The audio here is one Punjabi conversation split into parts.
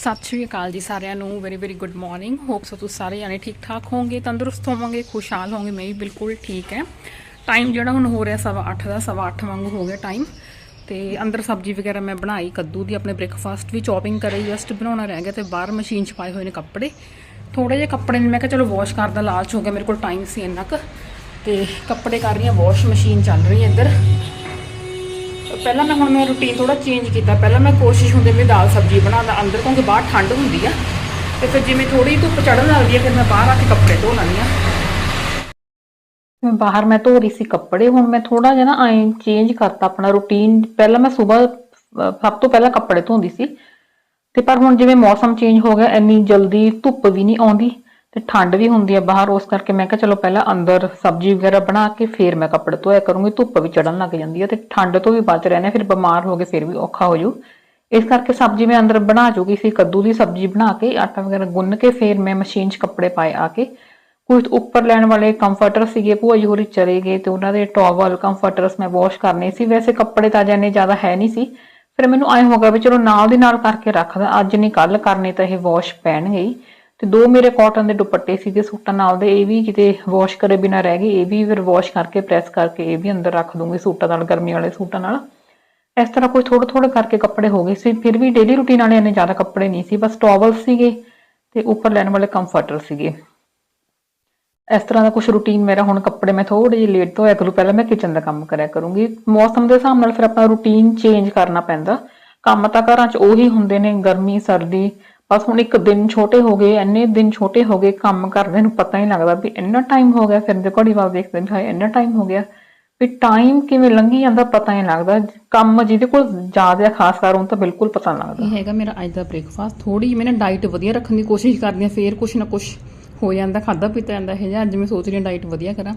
ਸਤਿ ਸ਼੍ਰੀ ਅਕਾਲ ਜੀ ਸਾਰਿਆਂ ਨੂੰ very very good morning hope so ਤੁਸੀਂ ਸਾਰੇ ਜਾਣੇ ਠੀਕ ਠਾਕ ਹੋਵੋਗੇ, ਤੰਦਰੁਸਤ ਹੋਵੋਗੇ, ਖੁਸ਼ਹਾਲ ਹੋਵੋਗੇ, ਮੈਂ ਵੀ ਬਿਲਕੁਲ ਠੀਕ ਹੈ। ਟਾਈਮ ਜਿਹੜਾ ਹੁਣ ਹੋ ਰਿਹਾ ਸਵਾ ਅੱਠ ਦਾ, ਸਵਾ ਅੱਠ ਵਾਂਗੂ ਹੋ ਗਿਆ ਟਾਈਮ ਤੇ ਅੰਦਰ ਸਬਜ਼ੀ ਵਗੈਰਾ ਮੈਂ ਬਣਾਈ, ਕੱਦੂ ਦੀ ਆਪਣੇ ਬ੍ਰੇਕਫਾਸਟ ਵੀ ਚੌਪਿੰਗ ਕਰੀ ਜਸਟ ਬਣਾਉਣਾ ਰਹਿ ਗਿਆ ਤੇ ਬਾਹਰ ਮਸ਼ੀਨ 'ਚ ਪਾਏ ਹੋਏ ਨੇ ਕੱਪੜੇ। ਥੋੜੇ ਜਿਹੇ ਕੱਪੜੇ ਨੇ ਮੈਂ ਕਿਹਾ ਚਲੋ ਵਾਸ਼ ਕਰਦਾ ਲਾਲਚ ਹੋ ਗਿਆ, ਮੇਰੇ ਕੋਲ ਟਾਈਮ ਸੀ ਇੰਨਾ ਕੁ। ਤੇ ਕੱਪੜੇ ਕਰ ਰਹੀ ਹਾਂ ਵਾਸ਼ ਮਸ਼ੀਨ ਚੱਲ ਰਹੀ ਹੈ ਇੱਧਰ। ਪਹਿਲਾਂ ਮੈਂ ਹੁਣ ਮੈਂ ਰੁਟੀਨ ਥੋੜਾ ਚੇਂਜ ਕੀਤਾ। ਪਹਿਲਾਂ ਮੈਂ ਕੋਸ਼ਿਸ਼ ਹੁੰਦੀ ਵੀ ਦਾਲ ਸਬਜ਼ੀ ਬਣਾਉਂਦਾ ਅੰਦਰ ਕਿਉਂਕਿ ਬਾਹਰ ਠੰਡ ਹੁੰਦੀ ਆ। ਤੇ ਫਿਰ ਜਿਵੇਂ ਥੋੜੀ ਧੁੱਪ ਚੜਨ ਲੱਗਦੀ ਆ, ਫਿਰ ਮੈਂ ਬਾਹਰ ਆ ਕੇ ਕੱਪੜੇ ਧੋ ਲੈਂਦੀ ਆ। ਮੈਂ ਬਾਹਰ ਮੈਂ ਧੋ ਰਹੀ ਸੀ ਕੱਪੜੇ, ਹੁਣ ਮੈਂ ਥੋੜਾ ਜਿਹਾ ਨਾ ਐਂ ਚੇਂਜ ਕਰਤਾ ਆਪਣਾ ਰੁਟੀਨ ਪਹਿਲਾਂ ਮੈਂ ਸਵੇਰ ਸਭ ਤੋਂ ਪਹਿਲਾਂ ਕੱਪੜੇ ਧੋਂਦੀ ਸੀ। ਤੇ ਪਰ ਹੁਣ ਜਿਵੇਂ ਮੌਸਮ ਚੇਂਜ ਹੋ ਗਿਆ, ਇੰਨੀ ਜਲਦੀ ਧੁੱਪ ਵੀ ਨਹੀਂ ਆਉਂਦੀ। ਤੇ ਠੰਡ ਵੀ ਹੁੰਦੀ ਆ ਬਾਹਰ, ਉਸ ਕਰਕੇ ਮੈਂ ਕਿਹਾ ਚਲੋ ਪਹਿਲਾਂ ਅੰਦਰ ਸਬਜ਼ੀ ਵਗੈਰਾ ਬਣਾ ਕੇ ਫਿਰ ਮੈਂ ਕੱਪੜੇ ਧੋਇਆ ਕਰੂੰਗੀ, ਧੁੱਪ ਵੀ ਚੜਨ ਲੱਗ ਜਾਂਦੀ ਹੈ ਤੇ ਠੰਡ ਤੋਂ ਵੀ ਬਚ ਰਹਿਣਾ ਫਿਰ ਬਿਮਾਰ ਹੋ ਗਏ ਫਿਰ ਵੀ ਔਖਾ ਹੋ ਜੂ ਇਸ ਕਰਕੇ ਸਬਜ਼ੀ ਮੈਂ ਅੰਦਰ ਬਣਾ ਚੁੱਕੀ ਸੀ, ਕੱਦੂ ਦੀ ਸਬਜ਼ੀ ਬਣਾ ਕੇ, ਆਟਾ ਵਗੈਰਾ ਗੁੰਨ ਕੇ ਫਿਰ ਮੈਂ ਮਸ਼ੀਨ 'ਚ ਕੱਪੜੇ ਪਾਏ ਆ ਕੇ। ਕੁਝ ਉੱਪਰ ਲੈਣ ਵਾਲੇ ਕੰਫਰਟਰ ਸੀਗੇ, ਭੂਆ ਜੀ ਹੋਰੀ ਚਲੇ ਗਏ ਤੇ ਉਹਨਾਂ ਦੇ ਟਾਵਲ ਕੰਫਰਟਰਸ ਮੈਂ ਵਾਸ਼ ਕਰਨੇ ਸੀ। ਵੈਸੇ ਕੱਪੜੇ ਤਾਂ ਜਾਨੇ ਜ਼ਿਆਦਾ ਹੈ ਨਹੀਂ ਸੀ, ਫਿਰ ਮੈਨੂੰ ਐਂ ਹੋ ਗਿਆ ਵੀ ਚਲੋ ਨਾਲ ਦੀ ਨਾਲ ਕਰਕੇ ਰੱਖਦਾ, ਅੱਜ ਨਹੀਂ ਕੱਲ ਕਰਨੇ ਤਾਂ ਇਹ ਵਾਸ਼ ਪੈਣਗੇ ਹੀ। ਤੇ ਦੋ ਮੇਰੇ ਕਾਟਨ ਦੇ ਦੁਪੱਟੇ ਸੀਗੇ ਸੂਟਾਂ ਨਾਲ ਦੇ, ਇਹ ਵੀ ਕਿਤੇ ਵਾਸ਼ ਕਰੇ ਬਿਨਾ ਰਹਿ ਗਏ, ਇਹ ਵੀ ਫਿਰ ਵਾਸ਼ ਕਰਕੇ ਪ੍ਰੈਸ ਕਰਕੇ ਇਹ ਵੀ ਅੰਦਰ ਰੱਖ ਦੂੰਗੀ ਸੂਟਾਂ ਨਾਲ, ਗਰਮੀ ਵਾਲੇ ਸੂਟਾਂ ਨਾਲ। ਇਸ ਤਰ੍ਹਾਂ ਕੋਈ ਥੋੜੇ ਥੋੜੇ ਕਰਕੇ ਕੱਪੜੇ ਹੋ ਗਏ ਸੀ, ਫਿਰ ਵੀ ਡੇਲੀ ਰੂਟੀਨ ਵਾਲੇ ਇੰਨੇ ਜ਼ਿਆਦਾ ਕੱਪੜੇ ਨਹੀਂ ਸੀ, ਬਸ ਟਾਵਲ ਸੀਗੇ ਤੇ ਉੱਪਰ ਲੈਣ ਵਾਲੇ ਕੰਫਰਟਰ ਸੀਗੇ। ਇਸ ਤਰ੍ਹਾਂ ਦਾ ਕੁਝ ਰੂਟੀਨ ਮੇਰਾ, ਹੁਣ ਕੱਪੜੇ ਮੈਂ ਥੋੜੇ ਜਿਹੇ ਲੇਟ ਤੋਂ ਹੋਇਆ ਕਰੂ, ਪਹਿਲਾਂ ਮੈਂ ਕਿਚਨ ਦਾ ਕੰਮ ਕਰਿਆ ਕਰੂੰਗੀ। ਮੌਸਮ ਦੇ ਹਿਸਾਬ ਨਾਲ ਫਿਰ ਆਪਣਾ ਰੂਟੀਨ ਚੇਂਜ ਕਰਨਾ ਪੈਂਦਾ। ਕੰਮ ਤਾਂ ਘਰਾਂ 'ਚ ਉਹੀ ਹੁੰਦੇ ਨੇ, ਗਰਮੀ, ਸਰਦੀ ਬਸ ਹੁਣ ਇੱਕ ਦਿਨ ਛੋਟੇ ਹੋ ਗਏ, ਇੰਨੇ ਦਿਨ ਛੋਟੇ ਹੋ ਗਏ, ਕੰਮ ਕਰਦੇ ਨੂੰ ਪਤਾ ਹੀ ਨਹੀਂ ਲੱਗਦਾ ਵੀ ਇੰਨਾ ਟਾਈਮ ਹੋ ਗਿਆ ਫਿਰ ਜੇ ਘੜੀ ਵਾਰ ਦੇਖਦੇ ਨੇ ਹਾਏ ਇੰਨਾ ਟਾਈਮ ਹੋ ਗਿਆ। ਵੀ ਟਾਈਮ ਕਿਵੇਂ ਲੰਘੀ ਜਾਂਦਾ ਪਤਾ ਹੀ ਨਹੀਂ ਲੱਗਦਾ, ਕੰਮ ਜਿਹਦੇ ਕੋਲ ਜ਼ਿਆਦਾ ਖਾਸ ਕਰ ਉਹਨੂੰ ਤਾਂ ਬਿਲਕੁਲ ਪਤਾ ਨਹੀਂ ਲੱਗਦਾ। ਇਹ ਹੈਗਾ ਮੇਰਾ ਅੱਜ ਦਾ ਬ੍ਰੇਕਫਾਸਟ ਥੋੜੀ ਮੈਂ ਨਾ ਡਾਈਟ ਵਧੀਆ ਰੱਖਣ ਦੀ ਕੋਸ਼ਿਸ਼ ਕਰਦੀ ਹਾਂ, ਫੇਰ ਕੁਛ ਨਾ ਕੁਛ ਹੋ ਜਾਂਦਾ ਖਾਦਾ ਪੀਤਾ ਜਾਂਦਾ, ਇਹ ਜਿਹਾ ਅੱਜ ਮੈਂ ਸੋਚ ਰਹੀ ਹਾਂ ਡਾਈਟ ਵਧੀਆ ਕਰਾਂ।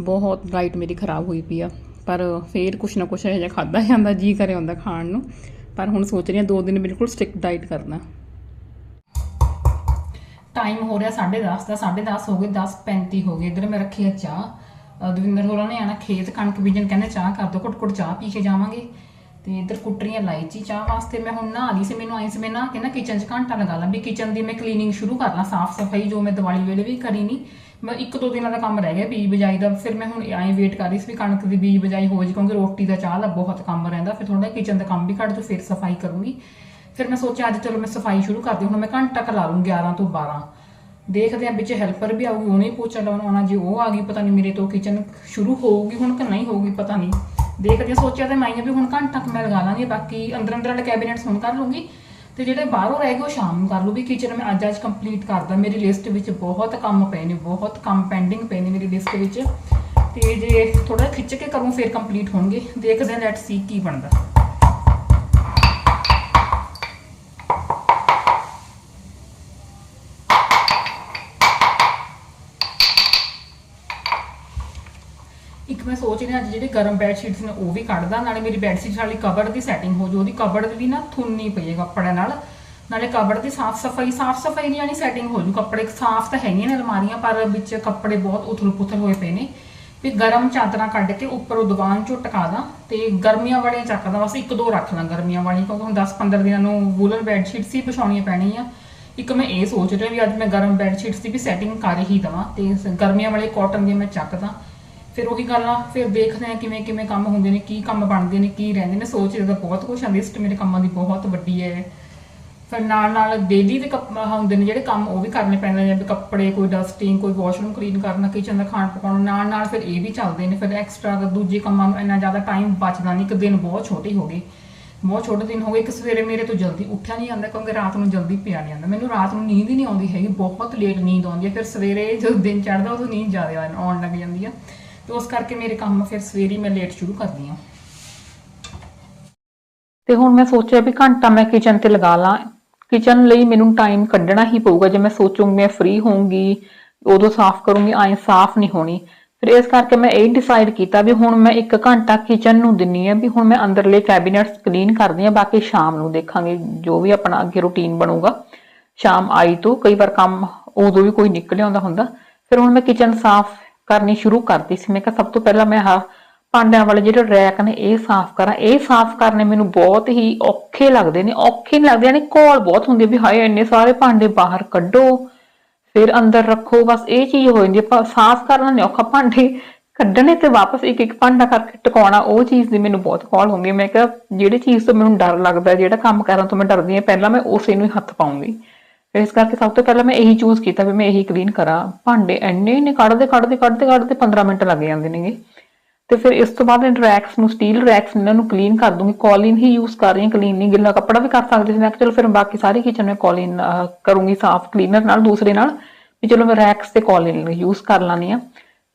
ਬਹੁਤ ਡਾਈਟ ਮੇਰੀ ਖਰਾਬ ਹੋਈ ਪਈ ਆ, ਪਰ ਫੇਰ ਕੁਛ ਨਾ ਕੁਛ ਇਹ ਜਿਹਾ ਖਾਦਾ ਜਾਂਦਾ ਜੀ ਕਰੇ ਹੁੰਦਾ ਖਾਣ ਨੂੰ। ਪਰ ਹੁਣ ਸੋਚ ਰਹੀ ਹਾਂ ਦੋ ਦਿਨ ਬਿਲਕੁਲ ਸਟ੍ਰਿਕਟ ਡਾਈਟ ਕਰਨਾ। ਟਾਈਮ ਹੋ ਰਿਹਾ 10:30 ਦਾ 10:30 ਹੋ ਗਏ 10:35 ਹੋ ਗਏ। ਇਧਰ ਮੈਂ ਰੱਖੀ ਆ ਚਾਹ। ਅਹ ਦਵਿੰਦਰ ਹੋਰਾਂ ਨੇ ਆਣਾ, ਖੇਤ ਕਣਕ ਬੀਜਣ, ਕਹਿੰਦੇ ਚਾਹ ਕਰ ਦੋ ਘੁੱਟ ਘੁੱਟ ਚਾਹ ਪੀ ਕੇ ਜਾਵਾਂਗੇ। ਤੇ ਇਧਰ ਕੁੱਟਰੀਆਂ ਲਾਈਚੀ ਚਾਹ ਵਾਸਤੇ। ਮੈਂ ਹੁਣ ਨਹਾ ਲਈ ਸੀ, ਮੈਨੂੰ ਆਈ ਸੀ, ਮੈਂ ਨਹਾ ਕੇ ਨਾ ਕਿਚਨ 'ਚ ਘੰਟਾ ਲਗਾ ਲਾਂ ਵੀ ਕਿਚਨ ਦੀ ਮੈਂ ਕਲੀਨਿੰਗ ਸ਼ੁਰੂ ਕਰ ਲਾਂ, ਸਾਫ਼ ਸਫ਼ਾਈ ਜੋ ਮੈਂ ਦੀਵਾਲੀ ਵੇਲੇ ਵੀ ਕਰੀ ਨਹੀਂ ਮੈਂ ਇੱਕ ਦੋ ਦਿਨਾਂ ਦਾ ਕੰਮ ਰਹਿ ਗਿਆ ਬੀਜ ਬਜਾਈ ਦਾ। ਫਿਰ ਮੈਂ ਹੁਣ ਐਂ ਵੇਟ ਕਰ ਰਹੀ ਸੀ ਵੀ ਕਣਕ ਦੀ ਬੀਜ ਬਜਾਈ ਹੋ ਜੇ ਕਿਉਂਕਿ ਰੋਟੀ ਦਾ ਚਾਹ ਦਾ ਬਹੁਤ ਕੰਮ ਰਹਿੰਦਾ। ਫਿਰ ਥੋੜਾ ਕਿਚਨ ਦਾ ਕੰਮ ਵੀ ਕੱਢ ਦੋ, ਫਿਰ ਸਫ਼ਾਈ ਕਰੂੰਗੀ। ਫਿਰ ਮੈਂ ਸੋਚਿਆ ਅੱਜ ਚਲੋ ਮੈਂ ਸਫ਼ਾਈ ਸ਼ੁਰੂ ਕਰਦੀ, ਹੁਣ ਮੈਂ ਘੰਟਾ ਕੁ ਲਾ ਲੂੰ 11 ਤੋਂ 12 ਦੇਖਦੇ ਆ ਵਿੱਚ ਹੈਲਪਰ ਵੀ ਆਊਗੀ, ਉਹਨੇ ਪੋਚਾ ਲਾਉਣਾ ਆਉਣਾ, ਜੇ ਉਹ ਆ ਗਈ ਪਤਾ ਨਹੀਂ ਮੇਰੇ ਤੋਂ ਕਿਚਨ ਸ਼ੁਰੂ ਹੋਊਗੀ ਹੁਣ ਕਿ ਨਹੀਂ ਹੋਊਗੀ ਪਤਾ ਨਹੀਂ ਦੇਖਦੇ ਆ ਸੋਚਿਆ ਤੇ ਮੈਂ ਵੀ ਹੁਣ ਘੰਟਾ ਕੁ ਮੈਂ ਲਗਾ ਲਾਂਗੀ, ਬਾਕੀ ਅੰਦਰ ਅੰਦਰ ਵਾਲੇ ਕੈਬਨਿਟਸ ਹੁਣ ਕਰ ਲੂੰਗੀ ਤੇ ਜਿਹੜੇ ਬਾਹਰੋਂ ਰਹਿ ਗਏ ਉਹ ਸ਼ਾਮ ਨੂੰ ਕਰ ਲੂ ਵੀ ਕਿਚਨ ਮੈਂ ਅੱਜ ਅੱਜ ਕੰਪਲੀਟ ਕਰਦਾ, ਮੇਰੀ ਲਿਸਟ ਵਿੱਚ ਬਹੁਤ ਕੰਮ ਪਏ ਨੇ, ਬਹੁਤ ਕੰਮ ਪੈਂਡਿੰਗ ਪਏ ਨੇ ਮੇਰੀ ਲਿਸਟ ਵਿੱਚ। ਤੇ ਜੇ ਥੋੜਾ ਖਿੱਚ ਕੇ ਕਰੂੰ, ਫਿਰ ਕੰਪਲੀਟ ਹੋਣਗੇ। ਦੇਖਦੇ ਆ ਲੈਟਸ ਸੀ ਕੀ ਬਣਦਾ। ਮੈਂ ਸੋਚ ਰਿਹਾ ਅੱਜ ਜਿਹੜੇ ਗਰਮ ਬੈੱਡ ਸ਼ੀਟਸ ਨੇ, ਉਹ ਵੀ ਕੱਢਦਾ, ਨਾਲੇ ਮੇਰੀ ਬੈੱਡ ਸ਼ੀਟ ਵਾਲੀ ਕਬਰਡ ਦੀ ਸੈਟਿੰਗ ਹੋ ਜੋ ਉਹਦੀ ਕਬਰਡ ਵੀ ਨਾ ਥੁੰਨੀ ਪਈ ਹੈ ਕੱਪੜੇ ਨਾਲ। ਨਾਲੇ ਕਬਰਡ ਦੀ ਸਾਫ਼ ਸਫ਼ਾਈ ਸਾਫ਼ ਸਫ਼ਾਈ ਨਹੀਂ ਆਣੀ ਸੈਟਿੰਗ ਹੋ ਜੂ ਕੱਪੜੇ ਸਾਫ਼ ਤਾਂ ਹੈਗੀਆਂ ਨੇ ਅਲਮਾਰੀਆਂ, ਪਰ ਵਿੱਚ ਕੱਪੜੇ ਬਹੁਤ ਉਥਲ ਪੁਥਲ ਹੋਏ ਪਏ ਨੇ। ਵੀ ਗਰਮ ਚਾਦਰਾਂ ਕੱਢ ਕੇ ਉੱਪਰ ਉਹ ਦੀਵਾਨ ਚੋਂ ਟਕਾ ਦਾਂ ਤੇ ਗਰਮੀਆਂ ਵਾਲੀਆਂ ਚੱਕਦਾ ਬਸ ਇੱਕ ਦੋ ਰੱਖ ਲਾਂ ਗਰਮੀਆਂ ਵਾਲੀ ਕਿਉਂਕਿ ਹੁਣ 10-15 ਦਿਨਾਂ ਨੂੰ ਵੂਲਨ ਬੈੱਡ ਸ਼ੀਟਸ ਹੀ ਪਛਾਉਣੀਆਂ ਪੈਣੀਆਂ। ਇੱਕ ਮੈਂ ਇਹ ਸੋਚ ਰਿਹਾ ਵੀ ਅੱਜ ਮੈਂ ਗਰਮ ਬੈੱਡ ਸ਼ੀਟਸ ਦੀ ਵੀ ਸੈਟਿੰਗ ਕਰ ਹੀ ਦਵਾਂ ਤੇ ਗਰਮੀਆਂ ਵਾਲੇ ਕਾਟਨ ਦੀਆਂ ਮੈਂ ਚੱਕਦਾ ਫਿਰ ਉਹੀ ਗੱਲ ਆ, ਫਿਰ ਦੇਖਦੇ ਆ ਕਿਵੇਂ ਕਿਵੇਂ ਕੰਮ ਹੁੰਦੇ ਨੇ, ਕੀ ਕੰਮ ਬਣਦੇ ਨੇ, ਕੀ ਰਹਿੰਦੇ ਨੇ, ਸੋਚ ਇਹਦਾ ਬਹੁਤ ਕੁਝ ਆ ਲਿਸਟ ਮੇਰੇ ਕੰਮਾਂ ਦੀ ਬਹੁਤ ਵੱਡੀ ਹੈ। ਫਿਰ ਨਾਲ ਨਾਲ ਡੇਲੀ ਦੇ ਕੰਮ ਹੁੰਦੇ ਨੇ ਜਿਹੜੇ ਕੰਮ ਉਹ ਵੀ ਕਰਨੇ ਪੈਂਦੇ ਨੇ ਕੱਪੜੇ, ਕੋਈ ਡਸਟਿੰਗ ਕੋਈ ਵਾਸ਼ਰੂਮ ਕਲੀਨ ਕਰਨਾ ਕਿਚਨ ਦਾ ਖਾਣ ਪਕਾਉਣ, ਨਾਲ ਨਾਲ ਫਿਰ ਇਹ ਵੀ ਚੱਲਦੇ ਨੇ, ਫਿਰ ਐਕਸਟਰਾ ਦੂਜੇ ਕੰਮਾਂ ਨੂੰ ਇੰਨਾ ਜ਼ਿਆਦਾ ਟਾਈਮ ਬਚਦਾ ਨਹੀਂ ਇੱਕ ਦਿਨ ਬਹੁਤ ਛੋਟੀ ਹੋ ਗਏ ਬਹੁਤ ਛੋਟੇ ਦਿਨ ਹੋ ਗਏ ਕਿ ਸਵੇਰੇ ਮੇਰੇ ਤੋਂ ਜਲਦੀ ਉੱਠਿਆ ਨਹੀਂ ਜਾਂਦਾ, ਕਿਉਂਕਿ ਰਾਤ ਨੂੰ ਜਲਦੀ ਪਿਆ ਨਹੀਂ ਜਾਂਦਾ। ਮੈਨੂੰ ਰਾਤ ਨੂੰ ਨੀਂਦ ਹੀ ਨਹੀਂ ਆਉਂਦੀ ਹੈਗੀ, ਬਹੁਤ ਲੇਟ ਨੀਂਦ ਆਉਂਦੀ ਹੈ, ਫਿਰ ਸਵੇਰੇ ਜਦੋਂ ਦਿਨ ਚੜ੍ਹਦਾ, ਉਦੋਂ ਨੀਂਦ ਜ਼ਿਆਦਾ ਆਉਣ ਲੱਗ ਜਾਂਦੀ ਆ। ਤੇ ਉਸ ਕਰਕੇ ਮੇਰੇ ਕੰਮ ਫਿਰ ਸਵੇਰੇ ਮੈਂ ਲੇਟ ਸ਼ੁਰੂ ਕਰਦੀ ਹਾਂ। ਤੇ ਹੁਣ ਮੈਂ ਸੋਚਿਆ ਵੀ ਘੰਟਾ ਮੈਂ ਕਿਚਨ ਤੇ ਲਗਾ ਲਾਂ। ਕਿਚਨ ਲਈ ਮੈਨੂੰ ਟਾਈਮ ਕੱਢਣਾ ਹੀ ਪਊਗਾ। ਜੇ ਮੈਂ ਸੋਚੂੰਗੀ ਮੈਂ ਫ੍ਰੀ ਹੋਊਂਗੀ, ਉਦੋਂ ਸਾਫ਼ ਕਰੂੰਗੀ, ਐਂ ਸਾਫ਼ ਨਹੀਂ ਹੋਣੀ। ਫਿਰ ਇਸ ਕਰਕੇ ਮੈਂ ਇਹ ਡਿਸਾਈਡ ਕੀਤਾ ਵੀ ਹੁਣ ਮੈਂ 1 ਘੰਟਾ ਕਿਚਨ ਨੂੰ ਦਿੰਨੀ ਆ ਵੀ ਹੁਣ ਮੈਂ ਅੰਦਰਲੇ ਕੈਬਨਿਟਸ ਕਲੀਨ ਕਰਦੀ ਆ ਬਾਕੀ ਸ਼ਾਮ ਨੂੰ ਦੇਖਾਂਗੇ, ਜੋ ਵੀ ਆਪਣਾ ਅੱਗੇ ਰੁਟੀਨ ਬਣੂਗਾ। ਸ਼ਾਮ ਆਈ ਤੋਂ ਕਈ ਵਾਰ ਕੰਮ ਉਦੋਂ ਵੀ ਕੋਈ ਨਿਕਲ ਆਉਂਦਾ ਹੁੰਦਾ। ਫਿਰ ਹੁਣ ਮੈਂ ਕਿਚਨ ਸਾਫ਼ ਕਰਨੀ ਸ਼ੁਰੂ ਕਰਤੀ ਸੀ। ਮੈਂ ਕਿਹਾ ਸਭ ਤੋਂ ਪਹਿਲਾਂ ਮੈਂ ਆਹ ਭਾਂਡਿਆਂ ਵਾਲੇ ਜਿਹੜੇ ਰੈਕ ਨੇ ਇਹ ਸਾਫ਼ ਕਰਾਂ। ਇਹ ਸਾਫ਼ ਕਰਨੇ ਮੈਨੂੰ ਬਹੁਤ ਹੀ ਔਖੇ ਲੱਗਦੇ ਨੇ। ਔਖੇ ਨਹੀਂ ਲੱਗਦੇ ਨੇ ਕੋਲ ਬਹੁਤ ਹੁੰਦੀ ਆ ਵੀ ਹਾਏ, ਇੰਨੇ ਸਾਰੇ ਭਾਂਡੇ ਬਾਹਰ ਕੱਢੋ, ਫਿਰ ਅੰਦਰ ਰੱਖੋ, ਬਸ ਇਹ ਚੀਜ਼ ਹੋ ਜਾਂਦੀ ਹੈ ਪਰ ਸਾਫ਼ ਕਰਨਾ ਨਹੀਂ ਔਖਾ, ਭਾਂਡੇ ਕੱਢਣੇ ਤੇ ਵਾਪਸ ਇੱਕ ਇੱਕ ਭਾਂਡਾ ਕਰਕੇ ਟਿਕਾਉਣਾ, ਉਹ ਚੀਜ਼ ਦੀ ਮੈਨੂੰ ਬਹੁਤ ਕੌਲ ਹੁੰਦੀ ਹੈ ਮੈਂ ਕਿਹਾ ਜਿਹੜੀ ਚੀਜ਼ ਤੋਂ ਮੈਨੂੰ ਡਰ ਲੱਗਦਾ, ਜਿਹੜਾ ਕੰਮ ਕਰਨ ਤੋਂ ਮੈਂ ਡਰਦੀ ਹਾਂ ਪਹਿਲਾਂ ਮੈਂ ਉਸੇ ਨੂੰ ਹੀ ਹੱਥ ਪਾਉਂਗੀ। ਇਸ ਕਰਕੇ ਸਭ ਤੋਂ ਪਹਿਲਾਂ ਮੈਂ ਇਹੀ ਚੂਜ਼ ਕੀਤਾ ਵੀ ਮੈਂ ਇਹੀ ਕਲੀਨ ਕਰਾਂ। ਭਾਂਡੇ ਇੰਨੇ ਨੇ ਕੱਢਦੇ ਕੱਢਦੇ ਕੱਢਦੇ ਕੱਢਦੇ 15 ਮਿੰਟ ਲੱਗ ਜਾਂਦੇ ਨੇਗੇ। ਤੇ ਫਿਰ ਇਸ ਤੋਂ ਬਾਅਦ ਰੈਕਸ ਨੂੰ ਸਟੀਲ ਰੈਕਸ ਇਹਨਾਂ ਨੂੰ ਕਲੀਨ ਕਰ ਦੂੰਗੀ। ਕੌਲਿਨ ਹੀ ਯੂਜ਼ ਕਰ ਰਹੀ ਹਾਂ ਕਲੀਨ ਨਹੀਂ। ਗਿੱਲਾ ਕੱਪੜਾ ਵੀ ਕਰ ਸਕਦੇ ਸੀ। ਮੈਂ ਕਿਹਾ ਚਲੋ ਫਿਰ ਬਾਕੀ ਸਾਰੀ ਕਿਚਨ ਮੈਂ ਕੌਲਿਨ ਕਰੂੰਗੀ ਸਾਫ਼ ਕਲੀਨਰ ਨਾਲ, ਦੂਸਰੇ ਨਾਲ। ਵੀ ਚਲੋ ਮੈਂ ਰੈਕਸ ਤੇ ਕੌਲਿਨ ਯੂਜ਼ ਕਰ ਲਾਨੀ ਆ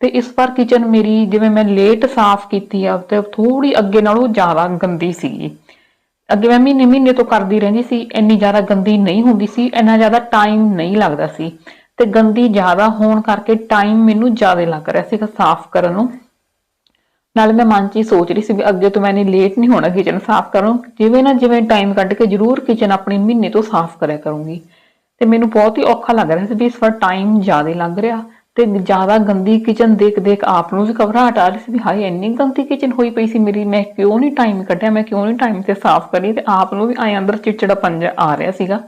ਤੇ ਇਸ ਵਾਰ ਕਿਚਨ ਮੇਰੀ, ਜਿਵੇਂ ਮੈਂ ਲੇਟ ਸਾਫ਼ ਕੀਤੀ ਆ, ਤੇ ਥੋੜੀ ਅੱਗੇ ਨਾਲੋਂ ਜ਼ਿਆਦਾ ਗੰਦੀ ਸੀਗੀ। ਅੱਗੇ ਮੈਂ ਮਹੀਨੇ ਮਹੀਨੇ ਤੋਂ ਕਰਦੀ ਰਹਿੰਦੀ ਸੀ, ਇੰਨੀ ਜ਼ਿਆਦਾ ਗੰਦੀ ਨਹੀਂ ਹੁੰਦੀ ਸੀ, ਇੰਨਾ ਜ਼ਿਆਦਾ ਟਾਈਮ ਨਹੀਂ ਲੱਗਦਾ ਸੀ ਤੇ ਗੰਦੀ ਜ਼ਿਆਦਾ ਹੋਣ ਕਰਕੇ ਟਾਈਮ ਮੈਨੂੰ ਜ਼ਿਆਦਾ ਲੱਗ ਰਿਹਾ ਸੀਗਾ ਸਾਫ਼ ਕਰਨ ਨੂੰ। ਨਾਲ ਮੈਂ ਮਨ 'ਚ ਹੀ ਸੋਚ ਰਹੀ ਸੀ ਵੀ ਅੱਗੇ ਤੋਂ ਮੈਂ ਮੈਨੇ ਲੇਟ ਨਹੀਂ ਹੋਣਾ ਕਿਚਨ ਸਾਫ਼ ਕਰਨ ਜਿਵੇਂ ਨਾ ਜਿਵੇਂ ਟਾਈਮ ਕੱਢ ਕੇ ਜ਼ਰੂਰ ਕਿਚਨ ਆਪਣੀ ਮਹੀਨੇ ਤੋਂ ਸਾਫ਼ ਕਰਿਆ ਕਰੂੰਗੀ। ਤੇ ਮੈਨੂੰ ਬਹੁਤ ਹੀ ਔਖਾ ਲੱਗ ਰਿਹਾ ਸੀ ਵੀ ਇਸ ਵਾਰ ਟਾਈਮ ਜ਼ਿਆਦਾ ਲੱਗ ਰਿਹਾ। ਤੇ ਜ਼ਿਆਦਾ ਗੰਦੀ ਕਿਚਨ ਦੇਖ ਦੇਖ ਆਪ ਨੂੰ ਵੀ ਘਬਰਾਹਟ ਆ ਰਹੀ ਸੀ ਵੀ ਹਾਏ, ਇੰਨੀ ਗੰਦੀ ਕਿਚਨ ਹੋਈ ਪਈ ਸੀ ਮੇਰੀ, ਮੈਂ ਕਿਉਂ ਨਹੀਂ ਟਾਈਮ ਕੱਢਿਆ, ਮੈਂ ਕਿਉਂ ਨਹੀਂ ਟਾਈਮ ਤੇ ਸਾਫ਼ ਕਰੀ ਤੇ ਆਪ ਨੂੰ ਵੀ ਆਏ ਅੰਦਰ ਚਿੜਚਿੜਾ ਪੰਜ ਆ ਰਿਹਾ ਸੀਗਾ।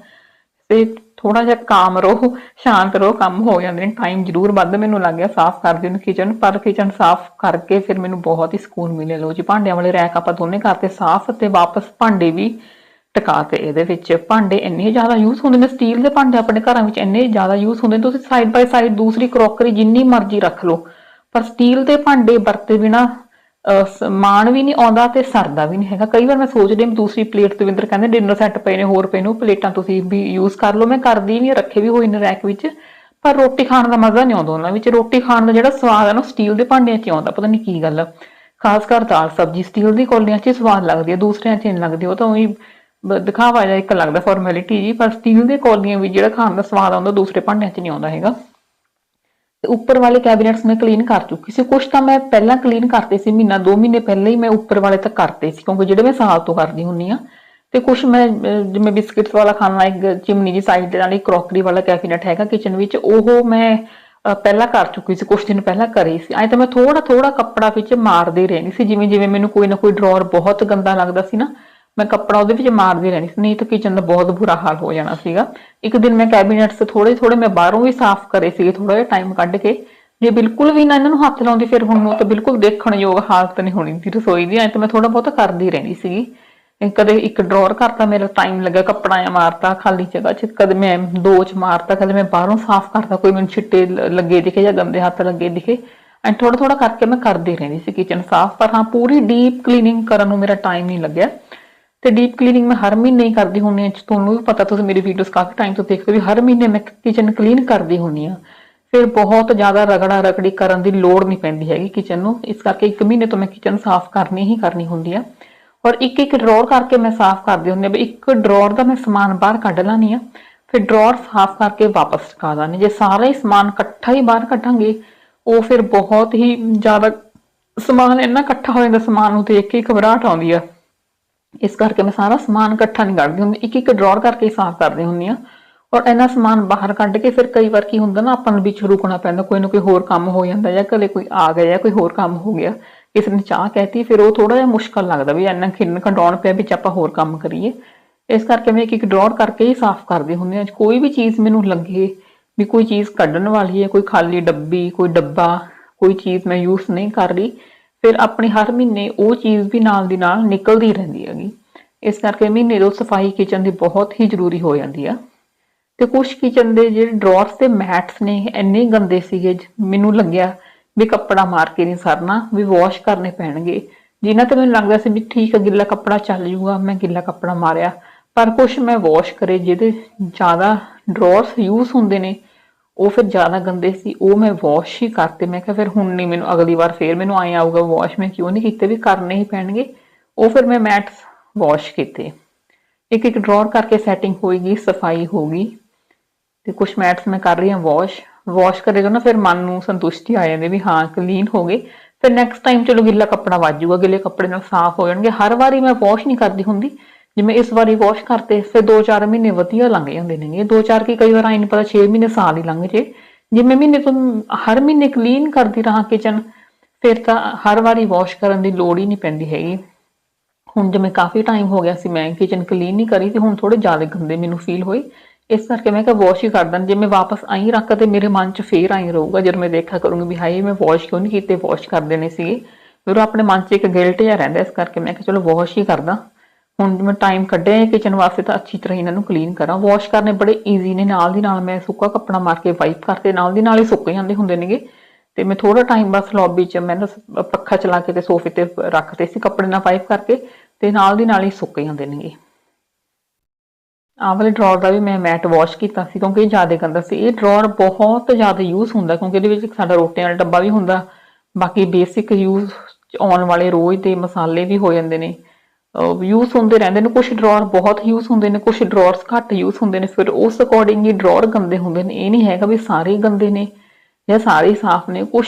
ਤੇ ਥੋੜਾ ਜਿਹਾ ਕਾਮ ਰਹੋ, ਸ਼ਾਂਤ ਰਹੋ, ਕੰਮ ਹੋ ਜਾਂਦੇ ਨੇ ਟਾਈਮ ਜ਼ਰੂਰ ਵੱਧ ਮੈਨੂੰ ਲੱਗ ਗਿਆ ਸਾਫ਼ ਕਰਦੇ ਨੂੰ ਕਿਚਨ ਪਰ ਕਿਚਨ ਸਾਫ਼ ਕਰਕੇ ਫਿਰ ਮੈਨੂੰ ਬਹੁਤ ਹੀ ਸਕੂਨ ਮਿਲਿਆ। ਲੋ ਜੀ, ਭਾਂਡਿਆਂ ਵਾਲੇ ਰੈਕ ਆਪਾਂ ਦੋਨੇ ਕਰਤੇ ਸਾਫ਼ ਤੇ ਵਾਪਸ ਭਾਂਡੇ ਵੀ ਟਿਕਾ ਤੇ ਇਹਦੇ ਵਿੱਚ। ਭਾਂਡੇ ਇੰਨੇ ਜ਼ਿਆਦਾ ਯੂਜ਼ ਹੁੰਦੇ ਨੇ ਸਟੀਲ ਦੇ ਭਾਂਡੇ ਆਪਣੇ ਘਰਾਂ ਵਿੱਚ ਇੰਨੇ ਜ਼ਿਆਦਾ ਯੂਜ਼ ਹੁੰਦੇ ਨੇ, ਤੁਸੀਂ ਸਾਈਡ ਬਾਈ ਸਾਈਡ ਦੂਸਰੀ ਕਰੋਕਰੀ ਜਿੰਨੀ ਮਰਜ਼ੀ ਰੱਖ ਲਓ। ਪਰ ਸਟੀਲ ਦੇ ਭਾਂਡੇ ਵਰਤੇ ਬਿਨਾ ਸਮਾਨ ਵੀ ਨਹੀਂ ਆਉਂਦਾ ਤੇ ਸਰਦਾ ਵੀ ਨਹੀਂ ਹੈਗਾ। ਕਈ ਵਾਰ ਮੈਂ ਸੋਚਦੀ ਹਾਂ ਦੂਸਰੀ ਪਲੇਟ ਤੋਂ ਕਹਿੰਦੇ ਡਿਨਰ ਸੈੱਟ ਪਏ ਨੇ, ਹੋਰ ਪਏ ਨੇ ਪਲੇਟਾਂ ਤੁਸੀਂ ਵੀ ਯੂਜ਼ ਕਰ ਲਓ। ਮੈਂ ਕਰਦੀ ਨਹੀਂ ਰੱਖੇ ਵੀ ਹੋਏ ਨੇ ਰੈਕ ਵਿੱਚ, ਪਰ ਰੋਟੀ ਖਾਣ ਦਾ ਮਜ਼ਾ ਨਹੀਂ ਆਉਂਦਾ ਉਹਨਾਂ ਵਿੱਚ। ਰੋਟੀ ਖਾਣ ਦਾ ਜਿਹੜਾ ਸਵਾਦ ਹੈ ਨਾ ਸਟੀਲ ਦੇ ਭਾਂਡਿਆਂ 'ਚ ਆਉਂਦਾ, ਪਤਾ ਨਹੀਂ ਕੀ ਗੱਲ ਖਾਸ ਕਰ ਦਾਲ ਸਬਜ਼ੀ ਸਟੀਲ ਦੀ ਕੋਲੀਆਂ 'ਚ ਹੀ ਸਵਾਦ ਲੱਗਦੀ ਹੈ ਦੂਸਰਿਆਂ 'ਚ ਨਹੀਂ ਲੱਗਦੀ, ਉਹ ਤਾਂ ਉਹੀ ਦਿਖਾਵਾ ਜਿਹਾ ਇੱਕ ਲੱਗਦਾ ਫਾਰਮੈਲਿਟੀ ਜੀ ਪਰ ਸਟੀਲ ਦੇ ਕੌਲੀਆਂ ਵਿੱਚ ਜਿਹੜਾ ਖਾਣ ਦਾ ਸਵਾਦ ਆਉਂਦਾ, ਦੂਸਰੇ ਭਾਂਡਿਆਂ 'ਚ ਨਹੀਂ ਆਉਂਦਾ ਹੈਗਾ। ਤੇ ਉੱਪਰ ਵਾਲੇ ਕੈਬਨਿਟਸ ਮੈਂ ਕਲੀਨ ਕਰ ਚੁੱਕੀ ਸੀ। ਕੁਝ ਤਾਂ ਮੈਂ ਪਹਿਲਾਂ ਕਲੀਨ ਕਰਤੇ ਸੀ, ਮਹੀਨਾ 2 ਮਹੀਨੇ ਪਹਿਲਾਂ ਹੀ ਮੈਂ ਉੱਪਰ ਵਾਲੇ ਤਾਂ ਕਰਤੇ ਸੀ, ਕਿਉਂਕਿ ਜਿਹੜੇ ਮੈਂ ਸਾਲ ਤੋਂ ਕਰਦੀ ਹੁੰਨੀ ਆ ਤੇ ਕੁਝ ਮੈਂ ਜਿਵੇਂ ਬਿਸਕਿਟਸ ਵਾਲਾ ਖਾਣਾ, ਇੱਕ ਚਿਮਨੀ ਦੀ ਸਾਈਡ ਦੇ ਨਾਲ ਇੱਕ ਕਰੋਕਰੀ ਵਾਲਾ ਕੈਬਨਿਟ ਹੈਗਾ ਕਿਚਨ ਵਿੱਚ, ਉਹ ਮੈਂ ਪਹਿਲਾਂ ਕਰ ਚੁੱਕੀ ਸੀ ਕੁਝ ਦਿਨ ਪਹਿਲਾਂ ਕਰੀ ਸੀ। ਐਂ ਤਾਂ ਮੈਂ ਥੋੜਾ ਥੋੜਾ ਕੱਪੜਾ ਵਿੱਚ ਮਾਰਦੇ ਰਹਿੰਦੀ ਸੀ ਜਿਵੇਂ ਜਿਵੇਂ ਮੈਨੂੰ ਕੋਈ ਨਾ ਕੋਈ ਡਰਾਅਰ ਬਹੁਤ ਗੰਦਾ ਲੱਗਦਾ ਸੀ ਨਾ ਮੈਂ ਕੱਪੜਾ ਉਹਦੇ ਵਿੱਚ ਮਾਰਦੀ ਰਹਿਣੀ ਸੀ। ਨਹੀਂ ਤਾਂ ਕਿਚਨ ਦਾ ਬਹੁਤ ਬੁਰਾ ਹਾਲ ਹੋ ਜਾਣਾ ਸੀਗਾ। ਇੱਕ ਦਿਨ ਮੈਂ ਕੈਬਨਿਟਸ ਥੋੜੇ ਥੋੜੇ ਮੈਂ ਬਾਹਰੋਂ ਵੀ ਸਾਫ਼ ਕਰੇ ਸੀਗੇ ਥੋੜਾ ਜਿਹਾ ਟਾਈਮ ਕੱਢ ਕੇ। ਜੇ ਬਿਲਕੁਲ ਵੀ ਨਾ ਇਹਨਾਂ ਨੂੰ ਹੱਥ ਲਾਉਂਦੀ ਫਿਰ ਹੁਣ ਉਹ ਤਾਂ ਬਿਲਕੁਲ ਦੇਖਣਯੋਗ ਹਾਲਤ ਨਹੀਂ ਹੋਣੀ ਸੀ ਰਸੋਈ ਦੀ, ਐ ਤਾਂ ਮੈਂ ਥੋੜਾ ਬਹੁਤ ਕਰਦੀ ਰਹਿੰਦੀ ਸੀਗੀ। ਕਦੇ ਇੱਕ ਡਰਾਅਰ ਕਰਤਾ, ਮੇਰਾ ਟਾਈਮ ਲੱਗਾ ਕੱਪੜਾ ਆ ਮਾਰਤਾ, ਖਾਲੀ ਜਗ੍ਹਾ 'ਚ ਕਦੇ ਮੈਂ ਦੋ 'ਚ ਮਾਰਤਾ, ਕਦੇ ਮੈਂ ਬਾਹਰੋਂ ਸਾਫ਼ ਕਰਤਾ, ਕੋਈ ਮੈਨੂੰ ਛਿੱਟੇ ਲੱਗੇ ਦਿਖੇ ਜਾਂ ਗੰਦੇ ਹੱਥ ਲੱਗੇ ਦਿਖੇ। ਐਂ ਥੋੜਾ ਥੋੜਾ ਕਰਕੇ ਮੈਂ ਕਰਦੀ ਰਹਿੰਦੀ ਸੀ ਕਿਚਨ ਸਾਫ਼, ਪਰ ਹਾਂ ਪੂਰੀ ਡੀਪ ਕਲੀਨਿੰਗ ਕਰਨ ਨੂੰ ਮੇਰਾ ਟਾਈਮ ਨਹੀਂ ਲੱਗਿਆ। ਤੇ ਡੀਪ ਕਲੀਨਿੰਗ ਮੈਂ ਹਰ ਮਹੀਨੇ ਹੀ ਕਰਦੀ ਹੁੰਨੀ ਆ ਤੁਹਾਨੂੰ ਵੀ ਪਤਾ, ਤੁਸੀਂ ਮੇਰੀ ਵੀਡੀਓਜ਼ ਕਾਫੀ ਟਾਈਮ ਤੋਂ ਦੇਖਦੇ ਹੋ ਵੀ ਹਰ ਮਹੀਨੇ ਮੈਂ ਕਿਚਨ ਕਲੀਨ ਕਰਦੀ ਹੁੰਨੀ ਆ ਫਿਰ ਬਹੁਤ ਜ਼ਿਆਦਾ ਰਗੜਾ ਰਗੜੀ ਕਰਨ ਦੀ ਲੋੜ ਨਹੀਂ ਪੈਂਦੀ ਹੈਗੀ ਕਿਚਨ ਨੂੰ। ਇਸ ਕਰਕੇ ਇੱਕ ਮਹੀਨੇ ਤੋਂ ਮੈਂ ਕਿਚਨ ਸਾਫ਼ ਕਰਨੀ ਹੀ ਕਰਨੀ ਹੁੰਦੀ ਆ ਔਰ ਇੱਕ ਇੱਕ ਡਰਾਅਰ ਕਰਕੇ ਮੈਂ ਸਾਫ਼ ਕਰਦੀ ਹੁੰਦੀ ਆ ਵੀ ਇੱਕ ਡਰਾਅਰ ਦਾ ਮੈਂ ਸਮਾਨ ਬਾਹਰ ਕੱਢ ਲਾਨੀ ਆ ਫਿਰ ਡਰਾਅਰ ਸਾਫ਼ ਕਰਕੇ ਵਾਪਸ ਟਿਕਾ ਦਾਂਗੇ ਜੇ ਸਾਰਾ ਹੀ ਸਮਾਨ ਇਕੱਠਾ ਹੀ ਬਾਹਰ ਕੱਢਾਂਗੇ, ਉਹ ਫਿਰ ਬਹੁਤ ਹੀ ਜ਼ਿਆਦਾ ਸਮਾਨ ਇੰਨਾ ਇਕੱਠਾ ਹੋ ਜਾਂਦਾ, ਸਮਾਨ ਨੂੰ ਦੇਖ ਕੇ ਹੀ ਘਬਰਾਹਟ ਆਉਂਦੀ ਆ। ਇਸ ਕਰਕੇ ਮੈਂ ਸਾਰਾ ਸਮਾਨ ਇਕੱਠਾ ਨਹੀਂ ਕੱਢਦੀ ਹੁੰਦੀ। ਇੱਕ ਇੱਕ ਡਰਾਅਰ ਕਰਕੇ ਹੀ ਸਾਫ਼ ਕਰਦੀ ਹੁੰਦੀ ਆ ਔਰ ਇਹਨਾਂ ਸਮਾਨ ਬਾਹਰ ਕੱਢ ਕੇ ਫਿਰ ਕਈ ਵਾਰ ਕੀ ਹੁੰਦਾ ਨਾ, ਆਪਾਂ ਨੂੰ ਵਿੱਚ ਰੁਕਣਾ ਪੈਂਦਾ, ਕੋਈ ਨਾ ਕੋਈ ਹੋਰ ਕੰਮ ਹੋ ਜਾਂਦਾ ਜਾਂ ਕਦੇ ਕੋਈ ਆ ਗਿਆ ਜਾਂ ਕੋਈ ਹੋਰ ਕੰਮ ਹੋ ਗਿਆ। ਕਿਸੇ ਨੇ ਚਾਹ ਕਹਿਤੀ, ਫਿਰ ਉਹ ਥੋੜਾ ਜਿਹਾ ਮੁਸ਼ਕਲ ਲੱਗਦਾ ਵੀ ਇੰਨਾ ਖਿੰਨ ਕਢਾਉਣ ਪਿਆ ਵਿੱਚ ਆਪਾਂ ਹੋਰ ਕੰਮ ਕਰੀਏ। ਇਸ ਕਰਕੇ ਮੈਂ ਇੱਕ ਇੱਕ ਡਰਾਅਰ ਕਰਕੇ ਹੀ ਸਾਫ਼ ਕਰਦੀ ਹੁੰਦੀ ਹਾਂ। ਕੋਈ ਵੀ ਚੀਜ਼ ਮੈਨੂੰ ਲੱਗੇ ਵੀ ਕੋਈ ਚੀਜ਼ ਕੱਢਣ ਵਾਲੀ ਹੈ, ਕੋਈ ਖਾਲੀ ਡੱਬੀ, ਕੋਈ ਡੱਬਾ, ਕੋਈ ਚੀਜ਼ ਮੈਂ ਯੂਜ਼ ਨਹੀਂ ਕਰ ਰਹੀ ਫਿਰ ਆਪਣੀ ਹਰ ਮਹੀਨੇ ਉਹ ਚੀਜ਼ ਵੀ ਨਾਲ ਦੀ ਨਾਲ ਨਿਕਲਦੀ ਰਹਿੰਦੀ ਹੈਗੀ। ਇਸ ਕਰਕੇ ਮਹੀਨੇ ਦੋ ਸਫ਼ਾਈ ਕਿਚਨ ਦੀ ਬਹੁਤ ਹੀ ਜ਼ਰੂਰੀ ਹੋ ਜਾਂਦੀ ਆ। ਤੇ ਕੁਝ ਕਿਚਨ ਦੇ ਜਿਹੜੇ ਡਰਾਅਰਸ ਤੇ ਮੈਟਸ ਨੇ ਇੰਨੇ ਗੰਦੇ ਸੀਗੇ ਮੈਨੂੰ ਲੱਗਿਆ ਵੀ ਕੱਪੜਾ ਮਾਰ ਕੇ ਨਹੀਂ ਸਰਨਾ, ਵੀ ਵਾਸ਼ ਕਰਨੇ ਪੈਣਗੇ। ਜਿਨ੍ਹਾਂ ਤੇ ਮੈਨੂੰ ਲੱਗਦਾ ਸੀ ਵੀ ਠੀਕ ਹੈ ਗਿੱਲਾ ਕੱਪੜਾ ਚੱਲ ਜੂਗਾ, ਮੈਂ ਗਿੱਲਾ ਕੱਪੜਾ ਮਾਰਿਆ। ਪਰ ਕੁਝ ਮੈਂ ਵਾਸ਼ ਕਰੇ, ਜਿਹਦੇ ਜ਼ਿਆਦਾ ਡਰਾਅਰਸ ਯੂਜ਼ ਹੁੰਦੇ ਨੇ ਉਹ ਫਿਰ ਜ਼ਿਆਦਾ ਗੰਦੇ ਸੀ, ਉਹ ਮੈਂ ਵਾਸ਼ ਹੀ ਕਰਤੇ। ਮੈਂ ਕਿਹਾ ਫਿਰ ਹੁਣ ਨਹੀਂ ਮੈਨੂੰ ਅਗਲੀ ਵਾਰ ਫੇਰ ਮੈਨੂੰ ਆਏ ਆਊਗਾ ਵਾਸ਼ ਮੈਂ ਕਿਉਂ ਨਹੀਂ ਕੀਤੇ? ਵੀ ਕਰਨੇ ਹੀ ਪੈਣਗੇ। ਉਹ ਫਿਰ ਮੈਂ ਮੈਟਸ ਵਾਸ਼ ਕੀਤੇ। ਇੱਕ ਇੱਕ ਡਰਾਅਰ ਕਰਕੇ ਸੈਟਿੰਗ ਹੋਏਗੀ, ਸਫ਼ਾਈ ਹੋਗੀ ਤੇ ਕੁਝ ਮੈਟਸ ਮੈਂ ਕਰ ਰਹੀ ਹਾਂ ਵਾਸ਼ ਵਾਸ਼ ਕਰੇਗਾ ਨਾ ਫਿਰ ਮਨ ਨੂੰ ਸੰਤੁਸ਼ਟੀ ਆ ਜਾਂਦੀ ਵੀ ਹਾਂ ਕਲੀਨ ਹੋ ਗਏ। ਫਿਰ ਨੈਕਸਟ ਟਾਈਮ ਚਲੋ ਗਿੱਲਾ ਕੱਪੜਾ ਵਾਜੂਗਾ ਗਿੱਲੇ ਕੱਪੜੇ ਨਾਲ ਸਾਫ਼ ਹੋ ਜਾਣਗੇ। ਹਰ ਵਾਰੀ ਮੈਂ ਵਾਸ਼ ਨਹੀਂ ਕਰਦੀ ਹੁੰਦੀ। ਜਿਵੇਂ ਇਸ ਵਾਰੀ ਵਾਸ਼ ਕਰਤੇ, ਫਿਰ 2-4 ਮਹੀਨੇ ਵਧੀਆ ਲੰਘ ਜਾਂਦੇ ਨੇ ਇਹ 2-4 ਕੀ ਕਈ ਵਾਰ ਆਈ ਨਹੀਂ ਪਤਾ 6 ਮਹੀਨੇ ਸਾਲ ਹੀ ਲੰਘ ਜੇ। ਜਿਵੇਂ ਮਹੀਨੇ ਤੋਂ ਹਰ ਮਹੀਨੇ ਕਲੀਨ ਕਰਦੀ ਰਹਾ ਕਿਚਨ ਫਿਰ ਤਾਂ ਹਰ ਵਾਰੀ ਵਾਸ਼ ਕਰਨ ਦੀ ਲੋੜ ਹੀ ਨਹੀਂ ਪੈਂਦੀ ਹੈਗੀ। ਹੁਣ ਜਿਵੇਂ ਕਾਫੀ ਟਾਈਮ ਹੋ ਗਿਆ ਸੀ, ਮੈਂ ਕਿਚਨ ਕਲੀਨ ਨਹੀਂ ਕਰੀ ਤੇ ਹੁਣ ਥੋੜੇ ਜ਼ਿਆਦਾ ਗੰਦੇ ਮੈਨੂੰ ਫੀਲ ਹੋਏ। ਇਸ ਕਰਕੇ ਮੈਂ ਕਿਹਾ ਵਾਸ਼ ਹੀ ਕਰ ਦਾਂ, ਜੇ ਮੈਂ ਵਾਪਸ ਆਈ ਰੱਖ ਤੇ ਮੇਰੇ ਮਨ 'ਚ ਫੇਰ ਆਈ ਰਹੂਗਾ, ਜਦੋਂ ਮੈਂ ਦੇਖਿਆ ਕਰੂੰਗੀ ਵੀ ਹਾਏ, ਮੈਂ ਵਾਸ਼ ਕਿਉਂ ਨਹੀਂ ਕੀਤੇ ਵਾਸ਼ ਕਰ ਦੇਣੇ ਸੀਗੇ। ਫਿਰ ਉਹ ਆਪਣੇ ਮਨ 'ਚ ਇੱਕ ਗਿਲਟ ਜਿਹਾ ਰਹਿੰਦਾ, ਇਸ ਕਰਕੇ ਮੈਂ ਕਿਹਾ ਚਲੋ ਵਾਸ਼ ਹੀ ਕਰਦਾ ਹੁਣ ਮੈਂ ਟਾਈਮ ਕੱਢਿਆ ਕਿਚਨ ਵਾਸਤੇ ਤਾਂ ਅੱਛੀ ਤਰ੍ਹਾਂ ਇਹਨਾਂ ਨੂੰ ਕਲੀਨ ਕਰਾਂ। ਵਾਸ਼ ਕਰਨੇ ਬੜੇ ਈਜ਼ੀ ਨੇ, ਨਾਲ ਦੀ ਨਾਲ ਮੈਂ ਸੁੱਕਾ ਕੱਪੜਾ ਮਾਰ ਕੇ ਵਾਈਪ ਕਰਤੇ। ਨਾਲ ਦੀ ਨਾਲ ਹੀ ਸੁੱਕ ਜਾਂਦੇ ਹੁੰਦੇ ਨੇਗੇ। ਤੇ ਮੈਂ ਥੋੜਾ ਟਾਈਮ ਬਸ ਲੌਬੀ 'ਚ ਮੈਂ ਨਾ ਪੱਖਾ ਚਲਾ ਕੇ ਤੇ ਸੋਫੇ ਤੇ ਰੱਖਤੇ ਸੀ ਕੱਪੜੇ ਨਾਲ ਵਾਈਪ ਕਰਕੇ ਤੇ ਨਾਲ ਦੀ ਨਾਲ ਹੀ ਸੁੱਕ ਜਾਂਦੇ ਨੇਗੇ। ਆਹ ਵਾਲੇ ਡਰਾਅਰ ਦਾ ਵੀ ਮੈਂ ਮੈਟ ਵਾਸ਼ ਕੀਤਾ ਸੀ ਕਿਉਂਕਿ ਇਹ ਜ਼ਿਆਦਾ ਗੰਦਾ ਸੀ। ਇਹ ਡਰਾਅਰ ਬਹੁਤ ਜ਼ਿਆਦਾ ਯੂਜ਼ ਹੁੰਦਾ ਕਿਉਂਕਿ ਇਹਦੇ ਵਿੱਚ ਸਾਡਾ ਰੋਟੀਆਂ ਵਾਲਾ ਡੱਬਾ ਵੀ ਹੁੰਦਾ। ਬਾਕੀ ਬੇਸਿਕ ਯੂਜ਼ ਆਉਣ ਵਾਲੇ ਰੋਜ਼ ਦੇ ਮਸਾਲੇ ਵੀ ਹੋ ਜਾਂਦੇ ਨੇ। ਯੂਜ਼ ਹੁੰਦੇ ਰਹਿੰਦੇ ਨੇ ਕੁਝ ਡਰਾਅਰ ਬਹੁਤ ਯੂਜ਼ ਹੁੰਦੇ ਨੇ ਕੁਝ ਡਰਾਅਰਸ ਘੱਟ ਯੂਜ਼ ਹੁੰਦੇ ਨੇ, ਫਿਰ ਉਸ ਅਕੋਰਡਿੰਗ ਹੀ ਡਰਾਅਰ ਗੰਦੇ ਹੁੰਦੇ ਨੇ। ਇਹ ਨਹੀਂ ਹੈਗਾ ਵੀ ਸਾਰੇ ਗੰਦੇ ਨੇ ਜਾਂ ਸਾਰੇ ਸਾਫ਼ ਨੇ ਕੁਝ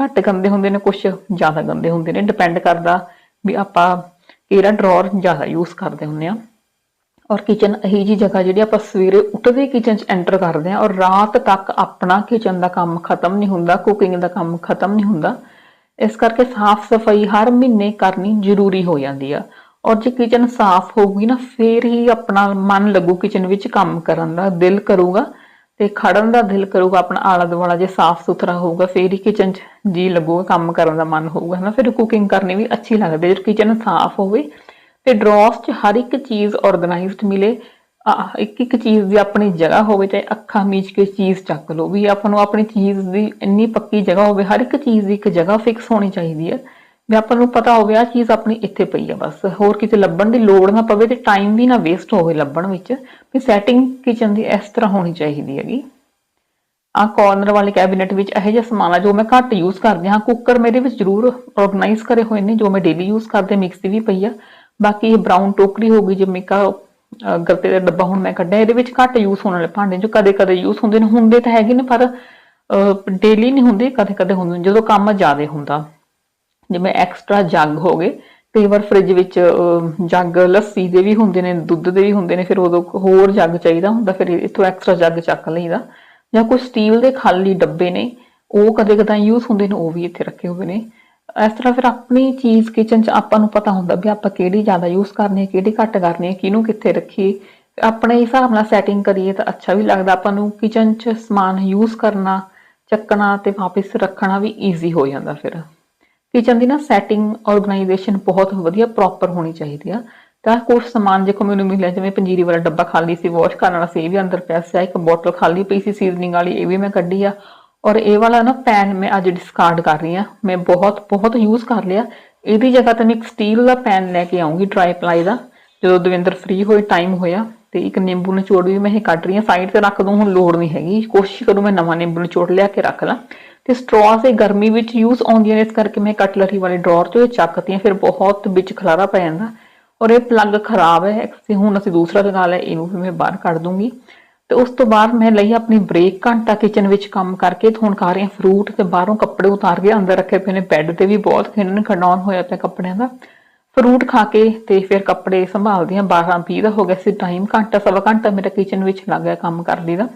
ਘੱਟ ਗੰਦੇ ਹੁੰਦੇ ਨੇ ਕੁਝ ਜ਼ਿਆਦਾ ਗੰਦੇ ਹੁੰਦੇ ਨੇ। ਡਿਪੈਂਡ ਕਰਦਾ ਵੀ ਆਪਾਂ ਕਿਹੜਾ ਡਰਾਅਰ ਜ਼ਿਆਦਾ ਯੂਜ਼ ਕਰਦੇ ਹੁੰਦੇ ਆ ਔਰ ਕਿਚਨ ਇਹੀ ਜੀ ਜਗ੍ਹਾ ਜਿਹੜੀ ਆਪਾਂ ਸਵੇਰੇ ਉੱਠਦੇ ਕਿਚਨ 'ਚ ਐਂਟਰ ਕਰਦੇ ਹਾਂ ਔਰ ਰਾਤ ਤੱਕ ਆਪਣਾ ਕਿਚਨ ਦਾ ਕੰਮ ਖਤਮ ਨਹੀਂ ਹੁੰਦਾ ਕੁਕਿੰਗ ਦਾ ਕੰਮ ਖਤਮ ਨਹੀਂ ਹੁੰਦਾ। ਇਸ ਕਰਕੇ ਸਾਫ਼ ਸਫ਼ਾਈ ਹਰ ਮਹੀਨੇ ਕਰਨੀ ਜ਼ਰੂਰੀ ਹੋ ਜਾਂਦੀ ਆ। ਔਰ ਜੇ ਕਿਚਨ ਸਾਫ਼ ਹੋਊਗੀ ਨਾ, ਫੇਰ ਹੀ ਆਪਣਾ ਮਨ ਲੱਗੂ ਕਿਚਨ ਵਿੱਚ ਕੰਮ ਕਰਨ ਦਾ, ਦਿਲ ਕਰੂਗਾ ਤੇ ਖੜਨ ਦਾ ਦਿਲ ਕਰੂਗਾ, ਆਪਣਾ ਆਲਾ ਦੁਆਲਾ ਜੇ ਸਾਫ਼ ਸੁਥਰਾ ਹੋਊਗਾ, ਫੇਰ ਹੀ ਕਿਚਨ 'ਚ ਜੀ ਲੱਗੂਗਾ, ਕੰਮ ਕਰਨ ਦਾ ਮਨ ਹੋਊਗਾ, ਹਨਾ। ਫਿਰ ਕੁਕਿੰਗ ਕਰਨੀ ਵੀ ਅੱਛੀ ਲੱਗਦੀ ਜੇ ਕਿਚਨ ਸਾਫ਼ ਹੋਵੇ ਤੇ ਡਰਾਅਰਸ 'ਚ ਹਰ ਇੱਕ ਚੀਜ਼ ਆਰਗੇਨਾਈਜ਼ਡ ਮਿਲੇ ਆਹ, ਇੱਕ ਇੱਕ ਚੀਜ਼ ਦੀ ਆਪਣੀ ਜਗ੍ਹਾ ਹੋਵੇ ਚਾਹੇ ਅੱਖਾਂ ਮੀਚ ਕੇ ਚੀਜ਼ ਚੱਕ ਲਓ ਵੀ ਆਪਾਂ ਨੂੰ ਆਪਣੀ ਚੀਜ਼ ਦੀ ਇੰਨੀ ਪੱਕੀ ਜਗ੍ਹਾ ਹੋਵੇ, ਹਰ ਇੱਕ ਚੀਜ਼ ਦੀ ਇੱਕ ਜਗ੍ਹਾ ਫਿਕਸ ਹੋਣੀ ਚਾਹੀਦੀ ਹੈ। ਵੀ ਆਪਾਂ ਨੂੰ ਪਤਾ ਹੋਵੇ ਆ ਚੀਜ਼ ਆਪਣੀ ਇੱਥੇ ਪਈ ਆ ਬਸ। ਹੋਰ ਕਿਤੇ ਲੱਭਣ ਦੀ ਲੋੜ ਨਾ ਪਵੇ ਤੇ ਟਾਈਮ ਵੀ ਨਾ ਵੇਸਟ ਹੋਵੇ ਲੱਭਣ ਵਿੱਚ। ਵੀ ਸੈਟਿੰਗ ਕਿਚਨ ਦੀ ਇਸ ਤਰ੍ਹਾਂ ਹੋਣੀ ਚਾਹੀਦੀ ਹੈਗੀ। ਆ ਕਾਰਨਰ ਵਾਲੇ ਕੈਬਨਿਟ ਵਿੱਚ ਇਹੋ ਜਿਹਾ ਸਮਾਨ ਆ ਜੋ ਮੈਂ ਘੱਟ ਯੂਜ਼ ਕਰਦੀ ਹਾਂ। ਕੁੱਕਰ ਮੇਰੇ ਵਿੱਚ ਜ਼ਰੂਰ ਆਰਗੇਨਾਈਜ਼ ਕਰੇ ਹੋਏ ਨੇ, ਜੋ ਮੈਂ ਡੇਲੀ ਯੂਜ਼ ਕਰਦੇ ਮਿਕਸੀ ਵੀ ਪਈ ਆ। ਬਾਕੀ ਇਹ ਬਰਾਊਨ ਟੋਕਰੀ ਹੋ ਗਈ, ਜਿਵੇਂ ਕਾ ਗੱਤੇ ਦਾ ਡੱਬਾ ਹੁਣ ਮੈਂ ਕੱਢਿਆ, ਇਹਦੇ ਵਿੱਚ ਘੱਟ ਯੂਜ਼ ਹੋਣ ਵਾਲੇ ਭਾਂਡੇ ਜੋ ਕਦੇ ਕਦੇ ਯੂਜ਼ ਹੁੰਦੇ ਨੇ, ਹੁੰਦੇ ਤਾਂ ਹੈਗੇ ਨੇ, ਪਰ ਡੇਲੀ ਨਹੀਂ ਹੁੰਦੇ, ਕਦੇ ਕਦੇ ਹੁੰਦੇ ਨੇ, ਜਦੋਂ ਕੰਮ ਜ਼ਿਆਦਾ ਹੁੰਦਾ। ਜਿਵੇਂ ਐਕਸਟਰਾ ਜੱਗ ਹੋ ਗਏ, ਕਈ ਵਾਰ ਫ੍ਰਿਜ ਵਿੱਚ ਜੱਗ ਲੱਸੀ ਦੇ ਵੀ ਹੁੰਦੇ ਨੇ, ਦੁੱਧ ਦੇ ਵੀ ਹੁੰਦੇ ਨੇ, ਫਿਰ ਉਦੋਂ ਹੋਰ ਜੱਗ ਚਾਹੀਦਾ ਹੁੰਦਾ, ਫਿਰ ਇੱਥੋਂ ਐਕਸਟਰਾ ਜੱਗ ਚੱਕ ਲਈਦਾ। ਜਾਂ ਕੋਈ ਸਟੀਲ ਦੇ ਖਾਲੀ ਡੱਬੇ ਨੇ, ਉਹ ਕਦੇ ਕਦਾਂ ਯੂਜ਼ ਹੁੰਦੇ ਨੇ, ਉਹ ਵੀ ਇੱਥੇ ਰੱਖੇ ਹੋਏ ਨੇ। ਇਸ ਤਰ੍ਹਾਂ ਫਿਰ ਆਪਣੀ ਚੀਜ਼ ਕਿਚਨ 'ਚ ਆਪਾਂ ਨੂੰ ਪਤਾ ਹੁੰਦਾ ਵੀ ਆਪਾਂ ਕਿਹੜੀ ਜ਼ਿਆਦਾ ਯੂਜ਼ ਕਰਨੀ ਹੈ, ਕਿਹੜੀ ਘੱਟ ਕਰਨੀ ਹੈ, ਕਿਹਨੂੰ ਕਿੱਥੇ ਰੱਖੀਏ। ਆਪਣੇ ਹਿਸਾਬ ਨਾਲ ਸੈਟਿੰਗ ਕਰੀਏ ਤਾਂ ਅੱਛਾ ਵੀ ਲੱਗਦਾ, ਆਪਾਂ ਨੂੰ ਕਿਚਨ 'ਚ ਸਮਾਨ ਯੂਜ਼ ਕਰਨਾ, ਚੱਕਣਾ ਤੇ ਵਾਪਸ ਰੱਖਣਾ ਵੀ ਈਜ਼ੀ ਹੋ ਜਾਂਦਾ ਫਿਰ। ਕਿਚਨ ਦੀ ਨਾ ਸੈਟਿੰਗ ਆਰਗੇਨਾਈਜੇਸ਼ਨ ਬਹੁਤ ਵਧੀਆ ਪ੍ਰੋਪਰ ਹੋਣੀ ਚਾਹੀਦੀ ਆ। ਤਾਂ ਕੁਝ ਸਮਾਨ ਜੇ ਮੈਨੂੰ ਮਿਲਿਆ, ਜਿਵੇਂ ਪੰਜੀਰੀ ਵਾਲਾ ਡੱਬਾ ਖਾਲੀ ਸੀ ਵਾਸ਼ ਕਰਨ ਵਾਲਾ ਸੀ ਇਹ ਵੀ ਅੰਦਰ ਪਿਆ ਸੀ ਇੱਕ ਬੋਟਲ ਖਾਲੀ ਪਈ ਸੀ ਸੀਜ਼ਨਿੰਗ ਵਾਲੀ, ਇਹ ਵੀ ਮੈਂ ਕੱਢੀ ਆ। ਔਰ ਇਹ ਵਾਲਾ ਨਾ ਪੈਨ ਮੈਂ ਅੱਜ ਡਿਸਕਾਰਡ ਕਰ ਰਹੀ ਆ ਮੈਂ ਬਹੁਤ ਬਹੁਤ ਯੂਜ਼ ਕਰ ਲਿਆ। ਇਹਦੀ ਜਗ੍ਹਾ ਤੇ ਮੈਂ ਇੱਕ ਸਟੀਲ ਦਾ ਪੈਨ ਲੈ ਕੇ ਆਉਂਗੀ ਡਰਾਈ ਪਲਾਈ ਦਾ। ਜਦੋਂ ਦਵਿੰਦਰ ਫ੍ਰੀ ਹੋਏ ਟਾਈਮ ਹੋਇਆ ਤੇ ਇੱਕ ਨਿੰਬੂ ਨਿਚੋੜ ਵੀ ਮੈਂ ਇਹ ਕੱਢ ਰਹੀ ਆ ਸਾਈਡ ਤੇ ਰੱਖ ਦੂੰ, ਹੁਣ ਲੋੜ ਨਹੀਂ ਹੈਗੀ। ਕੋਸ਼ਿਸ਼ ਕਰੂੰ ਮੈਂ ਨਵਾਂ ਨਿੰਬੂ ਨਿਚੋੜ ਲਿਆ ਕੇ ਰੱਖ ਲਾਂ। ਤੇ ਸਟ੍ਰॉ ਇਹ ਗਰਮੀ ਵਿੱਚ ਯੂਜ਼ ਆਉਂਦੀਆਂ ਨੇ, ਇਸ ਕਰਕੇ ਮੈਂ ਕਟਲਰੀ ਵਾਲੇ ਡਰਾਅਰ ਤੋਂ ਇਹ ਚੱਕਤੀਆਂ ਫਿਰ ਬਹੁਤ ਵਿੱਚ ਖਲਾਰਾ ਪੈ ਜਾਂਦਾ। ਔਰ ਇਹ ਪਲੱਗ ਖਰਾਬ ਹੈ। ਹੁਣ ਅਸੀਂ ਦੂਸਰਾ ਲਗਾ ਲਿਆ, ਇਹਨੂੰ ਵੀ ਮੈਂ ਬਾਹਰ ਕੱਢ ਦੂੰਗੀ। ਤੇ ਉਸ ਤੋਂ ਬਾਅਦ ਮੈਂ ਲਈ ਆਪਣੀ ਬ੍ਰੇਕ ਘੰਟਾ ਕਿਚਨ ਵਿੱਚ ਕੰਮ ਕਰਕੇ ਤੇ ਹੁਣ ਖਾ ਰਹੀ ਹਾਂ ਫਰੂਟ ਤੇ ਬਾਹਰੋਂ ਕੱਪੜੇ ਉਤਾਰ ਕੇ ਅੰਦਰ ਰੱਖੇ ਪਏ ਨੇ ਬੈੱਡ ਤੇ ਵੀ ਬਹੁਤ ਖਿੰਨ ਖਡਾਉਣ ਹੋਇਆ ਪਿਆ ਕੱਪੜਿਆਂ ਦਾ। ਫਰੂਟ ਖਾ ਕੇ ਤੇ ਫਿਰ ਕੱਪੜੇ ਸੰਭਾਲਦੀ ਹਾਂ 12 20 ਦਾ ਹੋ ਗਿਆ ਸੀ ਟਾਈਮ ਘੰਟਾ, ਸਵਾ ਘੰਟਾ ਮੇਰਾ ਕਿਚਨ ਵਿੱਚ ਲੱਗ ਗਿਆ ਕੰਮ ਕਰਦੀ ਦਾ।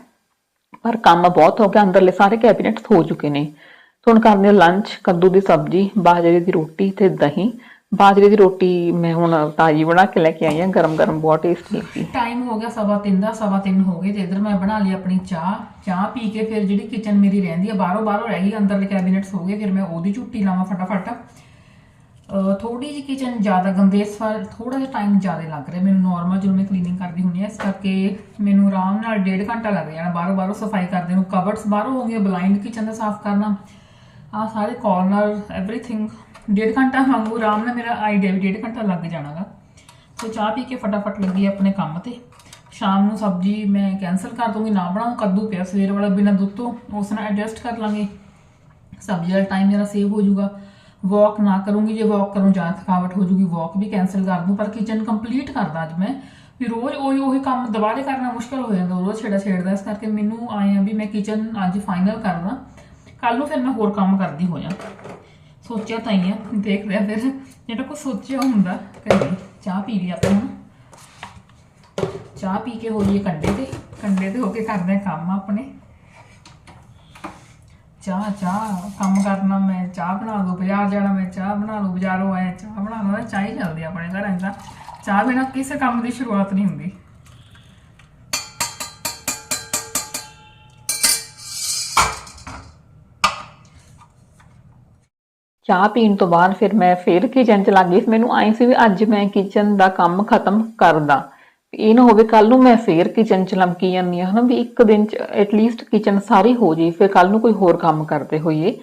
ਪਰ ਕੰਮ ਬਹੁਤ ਹੋ ਗਿਆ, ਅੰਦਰਲੇ ਸਾਰੇ ਕੈਬਿਨੇਟਸ ਹੋ ਚੁੱਕੇ ਨੇ। ਹੁਣ ਕਰਦੇ ਹਾਂ ਲੰਚ ਕੱਦੂ ਦੀ ਸਬਜ਼ੀ, ਬਾਜਰੇ ਦੀ ਰੋਟੀ ਤੇ ਦਹੀਂ। ਬਾਜਰੇ ਦੀ ਰੋਟੀ ਮੈਂ ਹੁਣ ਤਾਜੀ ਬਣਾ ਕੇ ਲੈ ਕੇ ਆਈ ਹਾਂ ਗਰਮ ਗਰਮ ਬਹੁਤ ਟੇਸਟੀ ਲੱਗੀ। ਟਾਈਮ ਹੋ ਗਿਆ ਸਵਾ ਤਿੰਨ ਦਾ, ਸਵਾ ਤਿੰਨ ਹੋ ਗਏ ਤੇ ਇਧਰ ਮੈਂ ਬਣਾ ਲਈ ਆਪਣੀ ਚਾਹ। ਚਾਹ ਪੀ ਕੇ ਫਿਰ ਜਿਹੜੀ ਕਿਚਨ ਮੇਰੀ ਰਹਿੰਦੀ ਆ, ਬਾਹਰੋਂ ਬਾਹਰੋਂ ਰਹਿ ਗਈ ਅੰਦਰਲੇ ਕੈਬਿਨੇਟਸ ਹੋ ਗਏ, ਫਿਰ ਮੈਂ ਉਹਦੀ ਝੁੱਟੀ ਲਾਵਾਂ ਫਟਾਫਟ। ਅਹ ਥੋੜੀ ਜਿਹੀ ਕਿਚਨ ਜ਼ਿਆਦਾ ਗੰਦੇ, ਇਸ ਵਾਰ ਥੋੜਾ ਜਿਹਾ ਟਾਈਮ ਜ਼ਿਆਦਾ ਲੱਗ ਰਿਹਾ ਮੈਨੂੰ ਨਾਰਮਲ ਜਦੋਂ ਮੈਂ ਕਲੀਨਿੰਗ ਕਰਦੀ ਹੁੰਦੀ ਆ ਇਸ ਕਰਕੇ ਮੈਨੂੰ ਆਰਾਮ ਨਾਲ ਡੇਢ ਘੰਟਾ ਲੱਗ ਜਾਣਾ, ਬਾਹਰੋਂ ਬਾਹਰੋਂ ਸਫ਼ਾਈ ਕਰਦੇ ਨੂੰ। ਕਬਰਡਸ ਬਾਹਰੋਂ ਹੋ ਗਏ ਬਲਾਈਂਡ ਕਿਚਨ ਦਾ ਸਾਫ਼ ਕਰਨਾ। ਆ ਸਾਰੇ ਕਾਰਨਰ ਐਵਰੀਥਿੰਗ ਡੇਢ ਘੰਟਾ ਵਾਂਗੂ ਆਰਾਮ ਨਾਲ ਮੇਰਾ ਆਈਡੀਆ ਵੀ ਡੇਢ ਘੰਟਾ ਲੱਗ ਜਾਣਾਗਾ। ਸੋ ਚਾਹ ਪੀ ਕੇ ਫਟਾਫਟ ਲੱਗੀ ਆਪਣੇ ਕੰਮ ਤੇ। ਸ਼ਾਮ ਨੂੰ ਸਬਜ਼ੀ ਮੈਂ ਕੈਨਸਲ ਕਰ ਦੂੰਗੀ ਨਾ ਬਣਾਉਂ ਕੱਦੂ ਪਿਆ ਸਵੇਰ ਵਾਲਾ ਬਿਨਾਂ ਦੁੱਧ ਤੋਂ, ਉਸ ਨਾਲ ਐਡਜਸਟ ਕਰ ਲਾਂਗੇ। ਸਬਜ਼ੀ ਵਾਲਾ ਟਾਈਮ ਮੇਰਾ ਸੇਵ ਹੋ ਜਾਊਗਾ। ਵਾਕ ਨਾ ਕਰੂੰਗੀ, ਜੇ ਵਾਕ ਕਰੂੰ ਜਾਂ ਥਕਾਵਟ ਹੋ ਜੂਗੀ ਵਾਕ ਵੀ ਕੈਨਸਲ ਕਰ ਦੂੰ ਪਰ ਕਿਚਨ ਕੰਪਲੀਟ ਕਰਦਾ ਅੱਜ ਮੈਂ। ਵੀ ਰੋਜ਼ ਉਹੀ ਉਹੀ ਕੰਮ ਦੁਬਾਰੇ ਕਰਨਾ ਮੁਸ਼ਕਲ ਹੋ ਜਾਂਦਾ, ਰੋਜ਼ ਛੇੜਾ ਛੇੜਦਾ, ਇਸ ਕਰਕੇ ਮੈਨੂੰ ਆਏ ਆ ਵੀ ਮੈਂ ਕਿਚਨ ਅੱਜ ਫਾਈਨਲ ਕਰਦਾ ਕੱਲ ਨੂੰ ਫਿਰ ਮੈਂ ਹੋਰ ਕੰਮ ਕਰਦੀ ਹੋ ਜਾ ਸੋਚਿਆ ਤਾਂ ਹੀ ਆ ਦੇਖਦੇ ਆ ਫਿਰ। ਜਿਹੜਾ ਕੁਝ ਸੋਚਿਆ ਹੁੰਦਾ ਕਰੀਏ ਚਾਹ ਪੀ ਲਈ ਆਪਾਂ ਹੁਣ। ਚਾਹ ਪੀ ਕੇ ਹੋਈਏ ਕੰਡੇ ਤੇ। ਕੰਡੇ ਤੇ ਹੋ ਕੇ ਕਰਦੇ ਕੰਮ ਆਪਣੇ। ਚਾਹ ਚਾਹ, ਕੰਮ ਕਰਨਾ ਮੈਂ, ਚਾਹ ਬਣਾ ਲਓ, ਬਾਜ਼ਾਰ ਜਾਣਾ ਮੈਂ, ਚਾਹ ਬਣਾ ਲਓ, ਬਾਜ਼ਾਰੋਂ ਆਇਆ, ਚਾਹ ਬਣਾ ਲਓ, ਚਾਹ ਹੀ ਚੱਲਦੀ ਆਪਣੇ ਘਰਾਂ 'ਚ ਤਾਂ। ਚਾਹ ਬਿਨਾਂ ਕਿਸੇ ਕੰਮ ਦੀ ਸ਼ੁਰੂਆਤ ਨਹੀਂ ਹੁੰਦੀ। ਚਾਹ ਪੀਣ ਤੋਂ ਬਾਅਦ ਫਿਰ ਮੈਂ ਫਿਰ ਕਿਚਨ ਚ ਲੱਗ ਗਈ। ਮੈਨੂੰ ਆਈ ਸੀ ਵੀ ਅੱਜ ਮੈਂ ਕਿਚਨ ਦਾ ਕੰਮ ਖਤਮ ਕਰਦਾ। ਇਹ ਨਾ ਹੋਵੇ ਕੱਲ ਨੂੰ ਮੈਂ ਫੇਰ ਕਿਚਨ ਚ ਲਮਕੀ ਜਾਂਦੀ ਹਾਂ, ਹਨਾ? ਵੀ ਇੱਕ ਦਿਨ ਚ ਐਟਲੀਸਟ ਕਿਚਨ ਸਾਰੀ ਹੋ ਜੇ ਫਿਰ ਕੱਲ ਨੂੰ ਕੋਈ ਹੋਰ ਕੰਮ ਕਰਦੇ ਹੋਈਏ।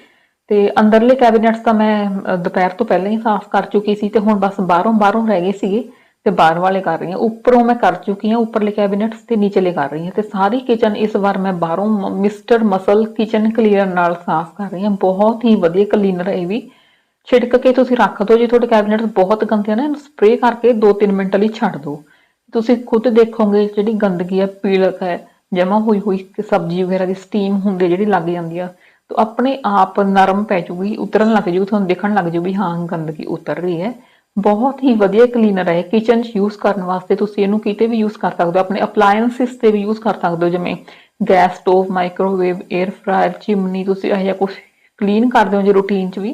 ਤੇ ਅੰਦਰਲੇ ਕੈਬਨਿਟਸ ਤਾਂ ਮੈਂ ਦੁਪਹਿਰ ਤੋਂ ਪਹਿਲਾਂ ਹੀ ਸਾਫ਼ ਕਰ ਚੁੱਕੀ ਸੀ ਤੇ ਹੁਣ ਬਸ ਬਾਹਰੋਂ ਬਾਹਰੋਂ ਰਹਿ ਗਏ ਸੀਗੇ। ਤੇ ਬਾਹਰ ਵਾਲੇ ਕਰ ਰਹੀ ਹਾਂ। ਉੱਪਰੋਂ ਮੈਂ ਕਰ ਚੁੱਕੀ ਹਾਂ ਉੱਪਰਲੇ ਕੈਬਨਿਟਸ ਤੇ ਨੀਚੇਲੇ ਕਰ ਰਹੀ ਹਾਂ। ਤੇ ਸਾਰੀ ਕਿਚਨ ਇਸ ਵਾਰ ਮੈਂ ਬਾਹਰੋਂ ਮਿਸਟਰ ਮਸਲ ਕਿਚਨ ਕਲੀਨਰ ਨਾਲ ਸਾਫ਼ ਕਰ ਰਹੀ ਹਾਂ। ਬਹੁਤ ਹੀ ਵਧੀਆ ਕਲੀਨਰ ਹੈ ਇਹ ਵੀ। ਛਿੜਕ ਕੇ ਤੁਸੀਂ ਰੱਖ ਦਿਓ ਜੇ, ਤੁਹਾਡੇ ਕੈਬਨਿਟਸ ਬਹੁਤ ਗੰਦੇ ਆ ਨਾ। ਇਹਨੂੰ ਸਪਰੇਅ ਕਰਕੇ 2-3 ਮਿੰਟ ਲਈ ਛੱਡ ਦਿਓ ਤੁਸੀਂ ਖੁਦ ਦੇਖੋਗੇ ਜਿਹੜੀ ਗੰਦਗੀ ਹੈ, ਪੀਲਕ ਹੈ ਜਮਾ ਹੋਈ ਹੋਈ ਸਬਜ਼ੀ ਵਗੈਰਾ ਦੀ ਸਟੀਮ ਹੁੰਦੀ ਜਿਹੜੀ ਲੱਗ ਜਾਂਦੀ ਆ। ਤਾਂ ਆਪਣੇ ਆਪ ਨਰਮ ਪੈ ਜੂਗੀ, ਉਤਰਨ ਲੱਗ ਜੂਗੀ, ਤੁਹਾਨੂੰ ਦੇਖਣ ਲੱਗ ਜੂ ਵੀ ਹਾਂ, ਗੰਦਗੀ ਉਤਰ ਰਹੀ ਹੈ। ਬਹੁਤ ਹੀ ਵਧੀਆ ਕਲੀਨਰ ਹੈ ਕਿਚਨ 'ਚ ਯੂਜ਼ ਕਰਨ ਵਾਸਤੇ ਤੁਸੀਂ ਇਹਨੂੰ ਕਿਤੇ ਵੀ ਯੂਜ਼ ਕਰ ਸਕਦੇ ਹੋ, ਆਪਣੇ ਅਪਲਾਈਐਂਸਿਸ ਤੇ ਵੀ ਯੂਜ਼ ਕਰ ਸਕਦੇ ਹੋ, ਜਿਵੇਂ gas stove microwave air fryer chimney ਤੁਸੀਂ ਇਹ ਜਿਹਾ ਕੁਝ ਕਲੀਨ ਕਰਦੇ ਹੋ ਜੇ ਰੂਟੀਨ 'ਚ ਵੀ,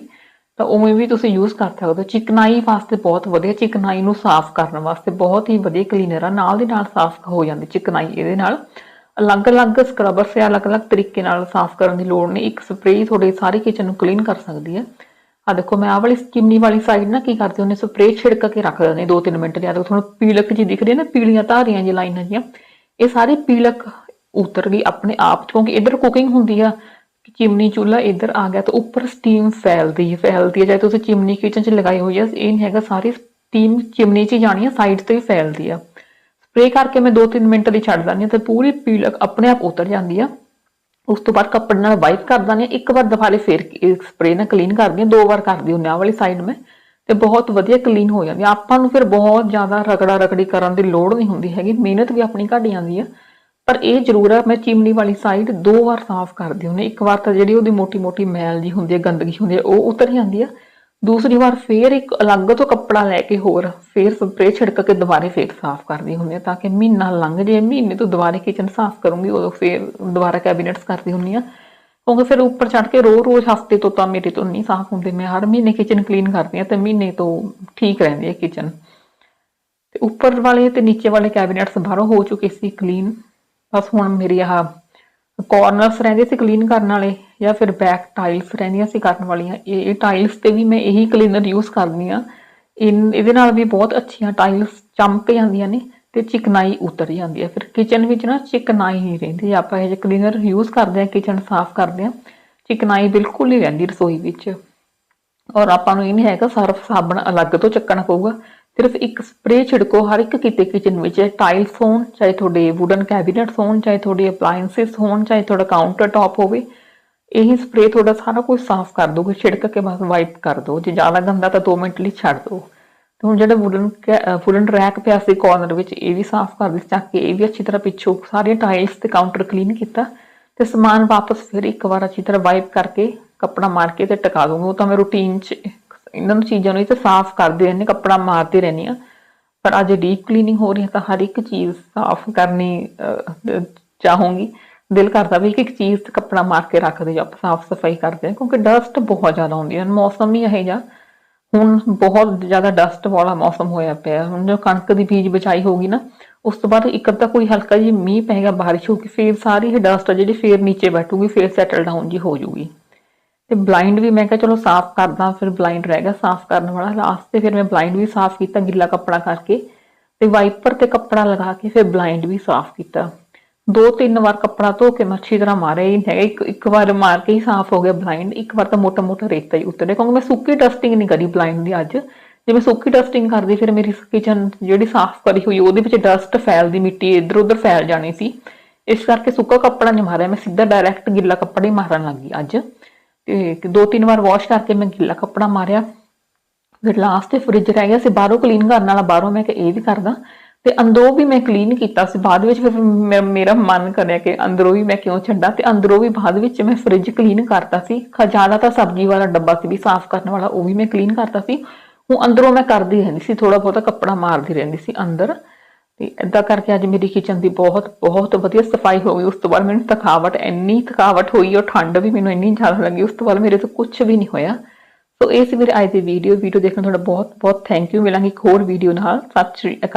ਤਾਂ ਉਵੇਂ ਵੀ ਤੁਸੀਂ ਯੂਜ਼ ਕਰ ਸਕਦੇ ਹੋ। ਚਿਕਨਾਈ ਵਾਸਤੇ ਬਹੁਤ ਵਧੀਆ, ਚਿਕਨਾਈ ਨੂੰ ਸਾਫ਼ ਕਰਨ ਵਾਸਤੇ ਬਹੁਤ ਹੀ ਵਧੀਆ ਕਲੀਨਰ ਆ, ਨਾਲ ਦੀ ਨਾਲ ਸਾਫ਼ ਹੋ ਜਾਂਦੀ ਚਿਕਨਾਈ ਇਹਦੇ ਨਾਲ। ਅਲੱਗ-ਅਲੱਗ ਸਕਰਬਰ ਸੇ ਅਲੱਗ-ਅਲੱਗ ਤਰੀਕੇ ਨਾਲ ਸਾਫ਼ ਕਰਨ ਦੀ ਲੋੜ ਨਹੀਂ, ਇੱਕ ਸਪਰੇਅ ਤੁਹਾਡੇ ਸਾਰੀ ਕਿਚਨ ਨੂੰ ਕਲੀਨ ਕਰ ਸਕਦੀ ਹੈ। ਆ ਦੇਖੋ, ਮੈਂ ਆਹ ਵਾਲੀ ਚਿਮਨੀ ਵਾਲੀ ਸਾਈਡ ਨਾ ਕੀ ਕਰਦੀ, ਉਹਨੇ ਸਪਰੇਅ ਛਿੜਕ ਕੇ ਰੱਖ ਦਿੰਦੇ 2-3 ਮਿੰਟ ਲਈ ਆ ਦੇਖੋ, ਤੁਹਾਨੂੰ ਪੀਲਕ ਜੀ ਦਿਖ ਰਹੀ ਹੈ ਨਾ, ਪੀਲੀਆਂ ਧਾਰੀਆਂ ਜੀ ਲਾਈਨਾਂ ਜੀਆਂ। ਇਹ ਸਾਰੀ ਪੀਲਕ ਉਤਰ ਗਈ ਆਪਣੇ ਆਪ ਕਿਉਂਕਿ ਇੱਧਰ ਕੁਕਿੰਗ ਹੁੰਦੀ ਆ ਚਿਮਨੀ ਚੁੱਲ੍ਹਾ ਇੱਧਰ ਆ ਗਿਆ ਤਾਂ ਉੱਪਰ ਸਟੀਮ ਫੈਲਦੀ ਹੈ ਫੈਲਦੀ ਹੈ। ਚਾਹੇ ਤੁਸੀਂ ਚਿਮਨੀ ਕਿਚਨ 'ਚ ਲਗਾਈ ਹੋਈ ਹੈ ਇਹ ਨਹੀਂ ਹੈਗਾ, ਸਾਰੀ ਸਟੀਮ ਚਿਮਨੀ 'ਚ ਜਾਣੀ ਆ ਸਾਈਡ ਤੇ ਵੀ ਫੈਲਦੀ ਆ। ਸਪਰੇਅ ਕਰਕੇ ਮੈਂ 2-3 ਮਿੰਟ ਲਈ ਛੱਡ ਦਿੰਦੀ ਹਾਂ ਤੇ ਪੂਰੀ ਪੀਲਕ ਆਪਣੇ ਆਪ ਉਤਰ ਜਾਂਦੀ ਆ। ਉਸ ਤੋਂ ਬਾਅਦ ਕੱਪੜੇ ਨਾਲ ਵਾਈਪ ਕਰ ਦਿੰਦੀ ਹਾਂ। ਇੱਕ ਵਾਰ ਦਫਾਲੇ ਫੇਰ ਸਪਰੇਅ ਨਾਲ ਕਲੀਨ ਕਰਦੀ ਹਾਂ। ਦੋ ਵਾਰ ਕਰਦੀ ਹੁੰਦੀ ਹਾਂ। ਵਾਲੀ ਸਾਈਡ ਮੈਂ। ਤੇ ਬਹੁਤ ਵਧੀਆ ਕਲੀਨ ਹੋ ਜਾਂਦੀ ਆ। ਆਪਾਂ ਨੂੰ ਫਿਰ ਬਹੁਤ ਜ਼ਿਆਦਾ ਰਗੜਾ ਰਗੜੀ ਕਰਨ ਦੀ ਲੋੜ ਨਹੀਂ ਹੁੰਦੀ ਹੈਗੀ। ਮਿਹਨਤ ਵੀ ਆਪਣੀ ਘੱਟ ਜਾਂਦੀ ਆ। ਪਰ ਇਹ ਜ਼ਰੂਰ ਹੈ ਮੈਂ ਚਿਮਨੀ ਵਾਲੀ ਸਾਈਡ ਦੋ ਵਾਰ ਸਾਫ਼ ਕਰਦੀ ਹੁੰਦੀ ਇੱਕ ਵਾਰ ਤਾਂ ਜਿਹੜੀ ਉਹਦੀ ਮੋਟੀ ਮੋਟੀ ਮੈਲ ਜੀ ਹੁੰਦੀ ਹੈ, ਗੰਦਗੀ ਹੁੰਦੀ ਹੈ, ਉਹ ਉਤਰ ਜਾਂਦੀ ਆ। ਦੂਸਰੀ ਵਾਰ ਫੇਰ ਇੱਕ ਅਲੱਗ ਤੋਂ ਕੱਪੜਾ ਲੈ ਕੇ ਹੋਰ ਫੇਰ ਸਪਰੇਅ ਛਿੜਕ ਕੇ ਦੁਬਾਰੇ ਫੇਰ ਸਾਫ਼ ਕਰਦੀ ਹੁੰਦੀ ਆ ਤਾਂ ਕਿ ਮਹੀਨਾ ਲੰਘ ਜੇ, ਮਹੀਨੇ ਤੋਂ ਦੁਬਾਰੇ ਕਿਚਨ ਸਾਫ਼ ਕਰੂੰਗੀ, ਉਦੋਂ ਫੇਰ ਦੁਬਾਰਾ ਕੈਬਿਨਟਸ ਕਰਦੀ ਹੁੰਦੀ ਆ ਕਿਉਂਕਿ ਫਿਰ ਉੱਪਰ ਚੜ ਕੇ ਰੋ-ਰੋਜ਼ ਹਫ਼ਤੇ ਤੋਂ ਤਾਂ ਮੇਰੇ ਤੋਂ ਨਹੀਂ ਸਾਫ਼ ਹੁੰਦੇ, ਮੈਂ ਹਰ ਮਹੀਨੇ ਕਿਚਨ ਕਲੀਨ ਕਰਦੀ ਆ ਤੇ ਮਹੀਨੇ ਤੋਂ ਠੀਕ ਰਹਿੰਦੀ ਹੈ ਕਿਚਨ ਤੇ ਉੱਪਰ ਵਾਲੇ ਤੇ ਨੀਚੇ ਵਾਲੇ ਕੈਬਿਨਟਸ ਬਾਹਰੋਂ ਹੋ ਚੁੱਕੇ ਸੀ ਕਲੀਨ ਬਸ ਹੁਣ ਮੇਰੀ ਆਹ ਕਾਰਨਰਸ ਰਹਿੰਦੇ ਸੀ ਕਲੀਨ ਕਰਨ ਵਾਲੇ ਜਾਂ ਫਿਰ ਬੈਕ ਟਾਈਲਸ ਰਹਿੰਦੀਆਂ ਸੀ ਕਰਨ ਵਾਲੀਆਂ। ਇਹ ਇਹ ਟਾਈਲਸ ਤੇ ਵੀ ਮੈਂ ਇਹੀ ਕਲੀਨਰ ਯੂਜ਼ ਕਰਦੀ ਆ ਇਹਦੇ ਨਾਲ ਵੀ ਬਹੁਤ ਅੱਛੀਆਂ ਟਾਈਲਸ ਚਮਕ ਜਾਂਦੀਆਂ ਨੇ ਤੇ ਚਿਕਨਾਈ ਉਤਰ ਜਾਂਦੀ ਹੈ। ਫਿਰ ਕਿਚਨ ਵਿੱਚ ਨਾ ਚਿਕਨਾਈ ਨਹੀਂ ਰਹਿੰਦੀ। ਆਪਾਂ ਇਹ ਜਿਹੇ ਕਲੀਨਰ ਯੂਜ਼ ਕਰਦੇ ਆ ਕਿਚਨ ਸਾਫ਼ ਕਰਦੇ ਆ ਚਿਕਨਾਈ ਬਿਲਕੁਲ ਨਹੀਂ ਰਹਿੰਦੀ ਰਸੋਈ ਵਿੱਚ। ਔਰ ਆਪਾਂ ਨੂੰ ਇਹ ਨਹੀਂ ਹੈਗਾ ਸਰਫ ਸਾਬਣ ਅਲੱਗ ਤੋਂ ਚੱਕਣਾ ਪਊਗਾ। ਸਿਰਫ ਇੱਕ ਸਪਰੇਅ ਛਿੜਕੋ ਹਰ ਇੱਕ ਕਿਤੇ ਕਿਚਨ ਵਿੱਚ ਟਾਈਲਸ ਹੋਣ, ਚਾਹੇ ਤੁਹਾਡੇ ਵੁਡਨ ਕੈਬਿਨਟਸ ਹੋਣ, ਚਾਹੇ ਤੁਹਾਡੇ ਅਪਲਾਈਐਂਸਿਸ ਹੋਣ, ਚਾਹੇ ਤੁਹਾਡਾ ਕਾਊਂਟਰ ਟਾਪ ਹੋਵੇ, ਇਹੀ ਸਪਰੇਅ ਤੁਹਾਡਾ ਸਾਰਾ ਕੁਝ ਸਾਫ਼ ਕਰ ਦੋਗੇ ਛਿੜਕ ਕੇ ਬਸ ਵਾਈਪ ਕਰ ਦਿਓ। ਜੇ ਜ਼ਿਆਦਾ ਗੰਦਾ ਤਾਂ 2 ਮਿੰਟ ਲਈ ਛੱਡ ਦਿਓ। ਤੇ ਹੁਣ ਜਿਹੜਾ ਵੁਡਨ ਵੁਡਨ ਰੈਕ ਪਿਆ ਸੀ ਕਾਰਨਰ ਵਿੱਚ, ਇਹ ਵੀ ਸਾਫ਼ ਕਰ ਦਿੱਤਾ, ਚੱਕ ਕੇ ਇਹ ਵੀ ਅੱਛੀ ਤਰ੍ਹਾਂ ਪਿੱਛੋਂ ਸਾਰੇ ਟਾਈਲਸ ਤੇ ਕਾਊਂਟਰ ਕਲੀਨ ਕੀਤਾ ਤੇ ਸਮਾਨ ਵਾਪਸ ਫਿਰ ਇੱਕ ਵਾਰ ਅੱਛੀ ਤਰ੍ਹਾਂ ਵਾਈਪ ਕਰਕੇ ਕੱਪੜਾ ਮਾਰ ਕੇ ਤੇ ਟਿਕਾ ਦੂੰਗੀ ਉਹ ਤਾਂ ਮੈਂ ਰੂਟੀਨ 'ਚ ਇਹਨਾਂ ਨੂੰ ਚੀਜ਼ਾਂ ਨੂੰ ਇਹ ਤੇ ਸਾਫ਼ ਕਰਦੇ ਰਹਿੰਦੇ ਕੱਪੜਾ ਮਾਰਦੇ ਰਹਿੰਦੇ ਆ ਪਰ ਅੱਜ ਡੀਪ ਕਲੀਨਿੰਗ ਹੋ ਰਹੀ ਹੈ ਤਾਂ ਹਰ ਇੱਕ ਚੀਜ਼ ਸਾਫ਼ ਕਰਨੀ ਅਹ, ਚਾਹੂੰਗੀ। ਦਿਲ ਕਰਦਾ ਵੀ ਇੱਕ ਇੱਕ ਚੀਜ਼ ਤੇ ਕੱਪੜਾ ਮਾਰ ਕੇ ਰੱਖਦੇ ਦੇ ਆਪਾਂ ਸਾਫ਼ ਸਫ਼ਾਈ ਕਰਦੇ ਹਾਂ ਕਿਉਂਕਿ ਡਸਟ ਬਹੁਤ ਜ਼ਿਆਦਾ ਹੁੰਦੀ ਹੈ। ਮੌਸਮ ਹੀ ਇਹੋ ਜਿਹਾ। ਹੁਣ ਬਹੁਤ ਜ਼ਿਆਦਾ ਡਸਟ ਵਾਲਾ ਮੌਸਮ ਹੋਇਆ ਪਿਆ ਹੁਣ ਜੋ ਕਣਕ ਦੀ ਬੀਜ ਬਚਾਈ ਹੋਗੀ ਨਾ ਉਸ ਤੋਂ ਬਾਅਦ ਇੱਕ ਅੱਧਾ ਕੋਈ ਹਲਕਾ ਜਿਹਾ ਮੀਂਹ ਪਏਗਾ ਬਾਰਿਸ਼ ਹੋਊਗੀ ਫੇਰ ਸਾਰੀ ਇਹ ਡਸਟ ਜਿਹੜੀ ਫੇਰ ਨੀਚੇ ਬੈਠੂਗੀ ਫੇਰ ਸੈਟਲ ਡਾਊਨ ਜੀ ਹੋ ਜੂਗੀ ਤੇ ਬਲਾਈਂਡ ਵੀ ਮੈਂ ਕਿਹਾ ਚਲੋ ਸਾਫ਼ ਕਰਦਾ, ਫਿਰ ਬਲਾਈਂਡ ਰਹਿ ਗਿਆ ਸਾਫ਼ ਕਰਨ ਵਾਲਾ ਲਾਸਟ ਤੇ ਫਿਰ ਮੈਂ ਬਲਾਈਂਡ ਵੀ ਸਾਫ਼ ਕੀਤਾ ਗਿੱਲਾ ਕੱਪੜਾ ਕਰਕੇ ਤੇ ਵਾਈਪਰ ਤੇ ਕੱਪੜਾ ਲਗਾ ਕੇ ਫਿਰ ਬਲਾਈਂਡ ਵੀ ਸਾਫ਼ ਕੀਤਾ। ਦੋ ਤਿੰਨ ਵਾਰ ਕੱਪੜਾ ਧੋ ਕੇ ਮੈਂ ਅੱਛੀ ਤਰ੍ਹਾਂ ਮਾਰਿਆ ਹੀ ਹੈਗਾ, ਇੱਕ ਇੱਕ ਵਾਰ ਮਾਰ ਕੇ ਹੀ ਸਾਫ਼ ਹੋ ਗਿਆ ਬਲਾਈਂਡ ਇੱਕ ਵਾਰ ਤਾਂ ਮੋਟਾ ਮੋਟਾ ਰੇਤਾ ਹੀ ਉਤਰਿਆ, ਕਿਉਂਕਿ ਮੈਂ ਸੁੱਕੀ ਡਸਟਿੰਗ ਨਹੀਂ ਕਰੀ ਬਲਾਈਂਡ ਦੀ ਅੱਜ। ਜੇ ਮੈਂ ਸੁੱਕੀ ਡਸਟਿੰਗ ਕਰਦੀ ਫਿਰ ਮੇਰੀ ਕਿਚਨ ਜਿਹੜੀ ਸਾਫ਼ ਕਰੀ ਹੋਈ ਉਹਦੇ ਵਿੱਚ ਡਸਟ ਫੈਲਦੀ ਮਿੱਟੀ ਇੱਧਰ ਉੱਧਰ ਫੈਲ ਜਾਣੀ ਸੀ। ਇਸ ਕਰਕੇ ਸੁੱਕਾ ਕੱਪੜਾ ਨਹੀਂ ਮਾਰਿਆ, ਮੈਂ ਸਿੱਧਾ ਡਾਇਰੈਕਟ ਗਿੱਲਾ ਕੱਪੜਾ ਹੀ ਮਾਰਨ ਲੱਗੀ ਅੱਜ। ਤੇ ਦੋ ਤਿੰਨ ਵਾਰ ਵਾਸ਼ ਕਰਕੇ ਮੈਂ ਗਿੱਲਾ ਕੱਪੜਾ ਮਾਰਿਆ। ਫਿਰ ਲਾਸਟ ਤੇ ਫ੍ਰਿਜ ਰਹਿ ਗਿਆ ਸੀ, ਬਾਹਰੋਂ ਕਲੀਨ ਕਰਨ ਵਾਲਾ, ਬਾਹਰੋਂ ਮੈਂ ਕਿ ਇਹ ਵੀ ਕਰਦਾ। ਤੇ ਅੰਦਰੋਂ ਵੀ ਮੈਂ ਕਲੀਨ ਕੀਤਾ ਸੀ, ਬਾਅਦ ਵਿੱਚ ਫਿਰ ਮੇ- ਮੇਰਾ ਮਨ ਕਰਿਆ ਕਿ ਅੰਦਰੋਂ ਵੀ ਮੈਂ ਕਿਉਂ ਛੱਡਾ, ਤੇ ਅੰਦਰੋਂ ਵੀ ਬਾਅਦ ਵਿੱਚ ਮੈਂ ਫ੍ਰਿਜ ਕਲੀਨ ਕਰਤਾ ਸੀ। ਖ- ਜ਼ਿਆਦਾ ਤਾਂ ਸਬਜ਼ੀ ਵਾਲਾ ਡੱਬਾ ਸੀ ਵੀ ਸਾਫ਼ ਕਰਨ ਵਾਲਾ, ਉਹ ਵੀ ਮੈਂ ਕਲੀਨ ਕਰਤਾ ਸੀ। ਉਹ ਅੰਦਰੋਂ ਮੈਂ ਕਰਦੀ ਰਹਿੰਦੀ ਸੀ ਥੋੜਾ ਬਹੁਤਾ ਕੱਪੜਾ ਮਾਰਦੀ ਰਹਿੰਦੀ ਸੀ ਅੰਦਰ। ਤੇ ਏਦਾਂ ਕਰਕੇ ਅੱਜ ਮੇਰੀ ਕਿਚਨ ਦੀ ਬਹੁਤ ਬਹੁਤ ਵਧੀਆ ਸਫ਼ਾਈ ਹੋ ਗਈ। ਉਸ ਤੋਂ ਬਾਅਦ ਮੈਨੂੰ ਥਕਾਵਟ, ਇੰਨੀ ਥਕਾਵਟ ਹੋਈ ਔਰ ਠੰਡ ਵੀ ਮੈਨੂੰ ਇੰਨੀ ਜ਼ਿਆਦਾ ਲੱਗੀ। ਉਸ ਤੋਂ ਬਾਅਦ ਮੇਰੇ ਤੋਂ ਕੁਝ ਵੀ ਨਹੀਂ ਹੋਇਆ। ਸੋ ਇਹ ਸੀ ਮੇਰੇ ਅੱਜ ਦੀ ਵੀਡੀਓ ਵੀਡੀਓ ਦੇਖਣ ਦਾ ਤੁਹਾਡਾ ਬਹੁਤ ਬਹੁਤ ਥੈਂਕ ਯੂ ਮਿਲਾਂਗੇ ਇੱਕ ਹੋਰ ਵੀਡੀਓ ਨਾਲ। ਸਤਿ ਸ਼੍ਰੀ ਅਕਾਲ।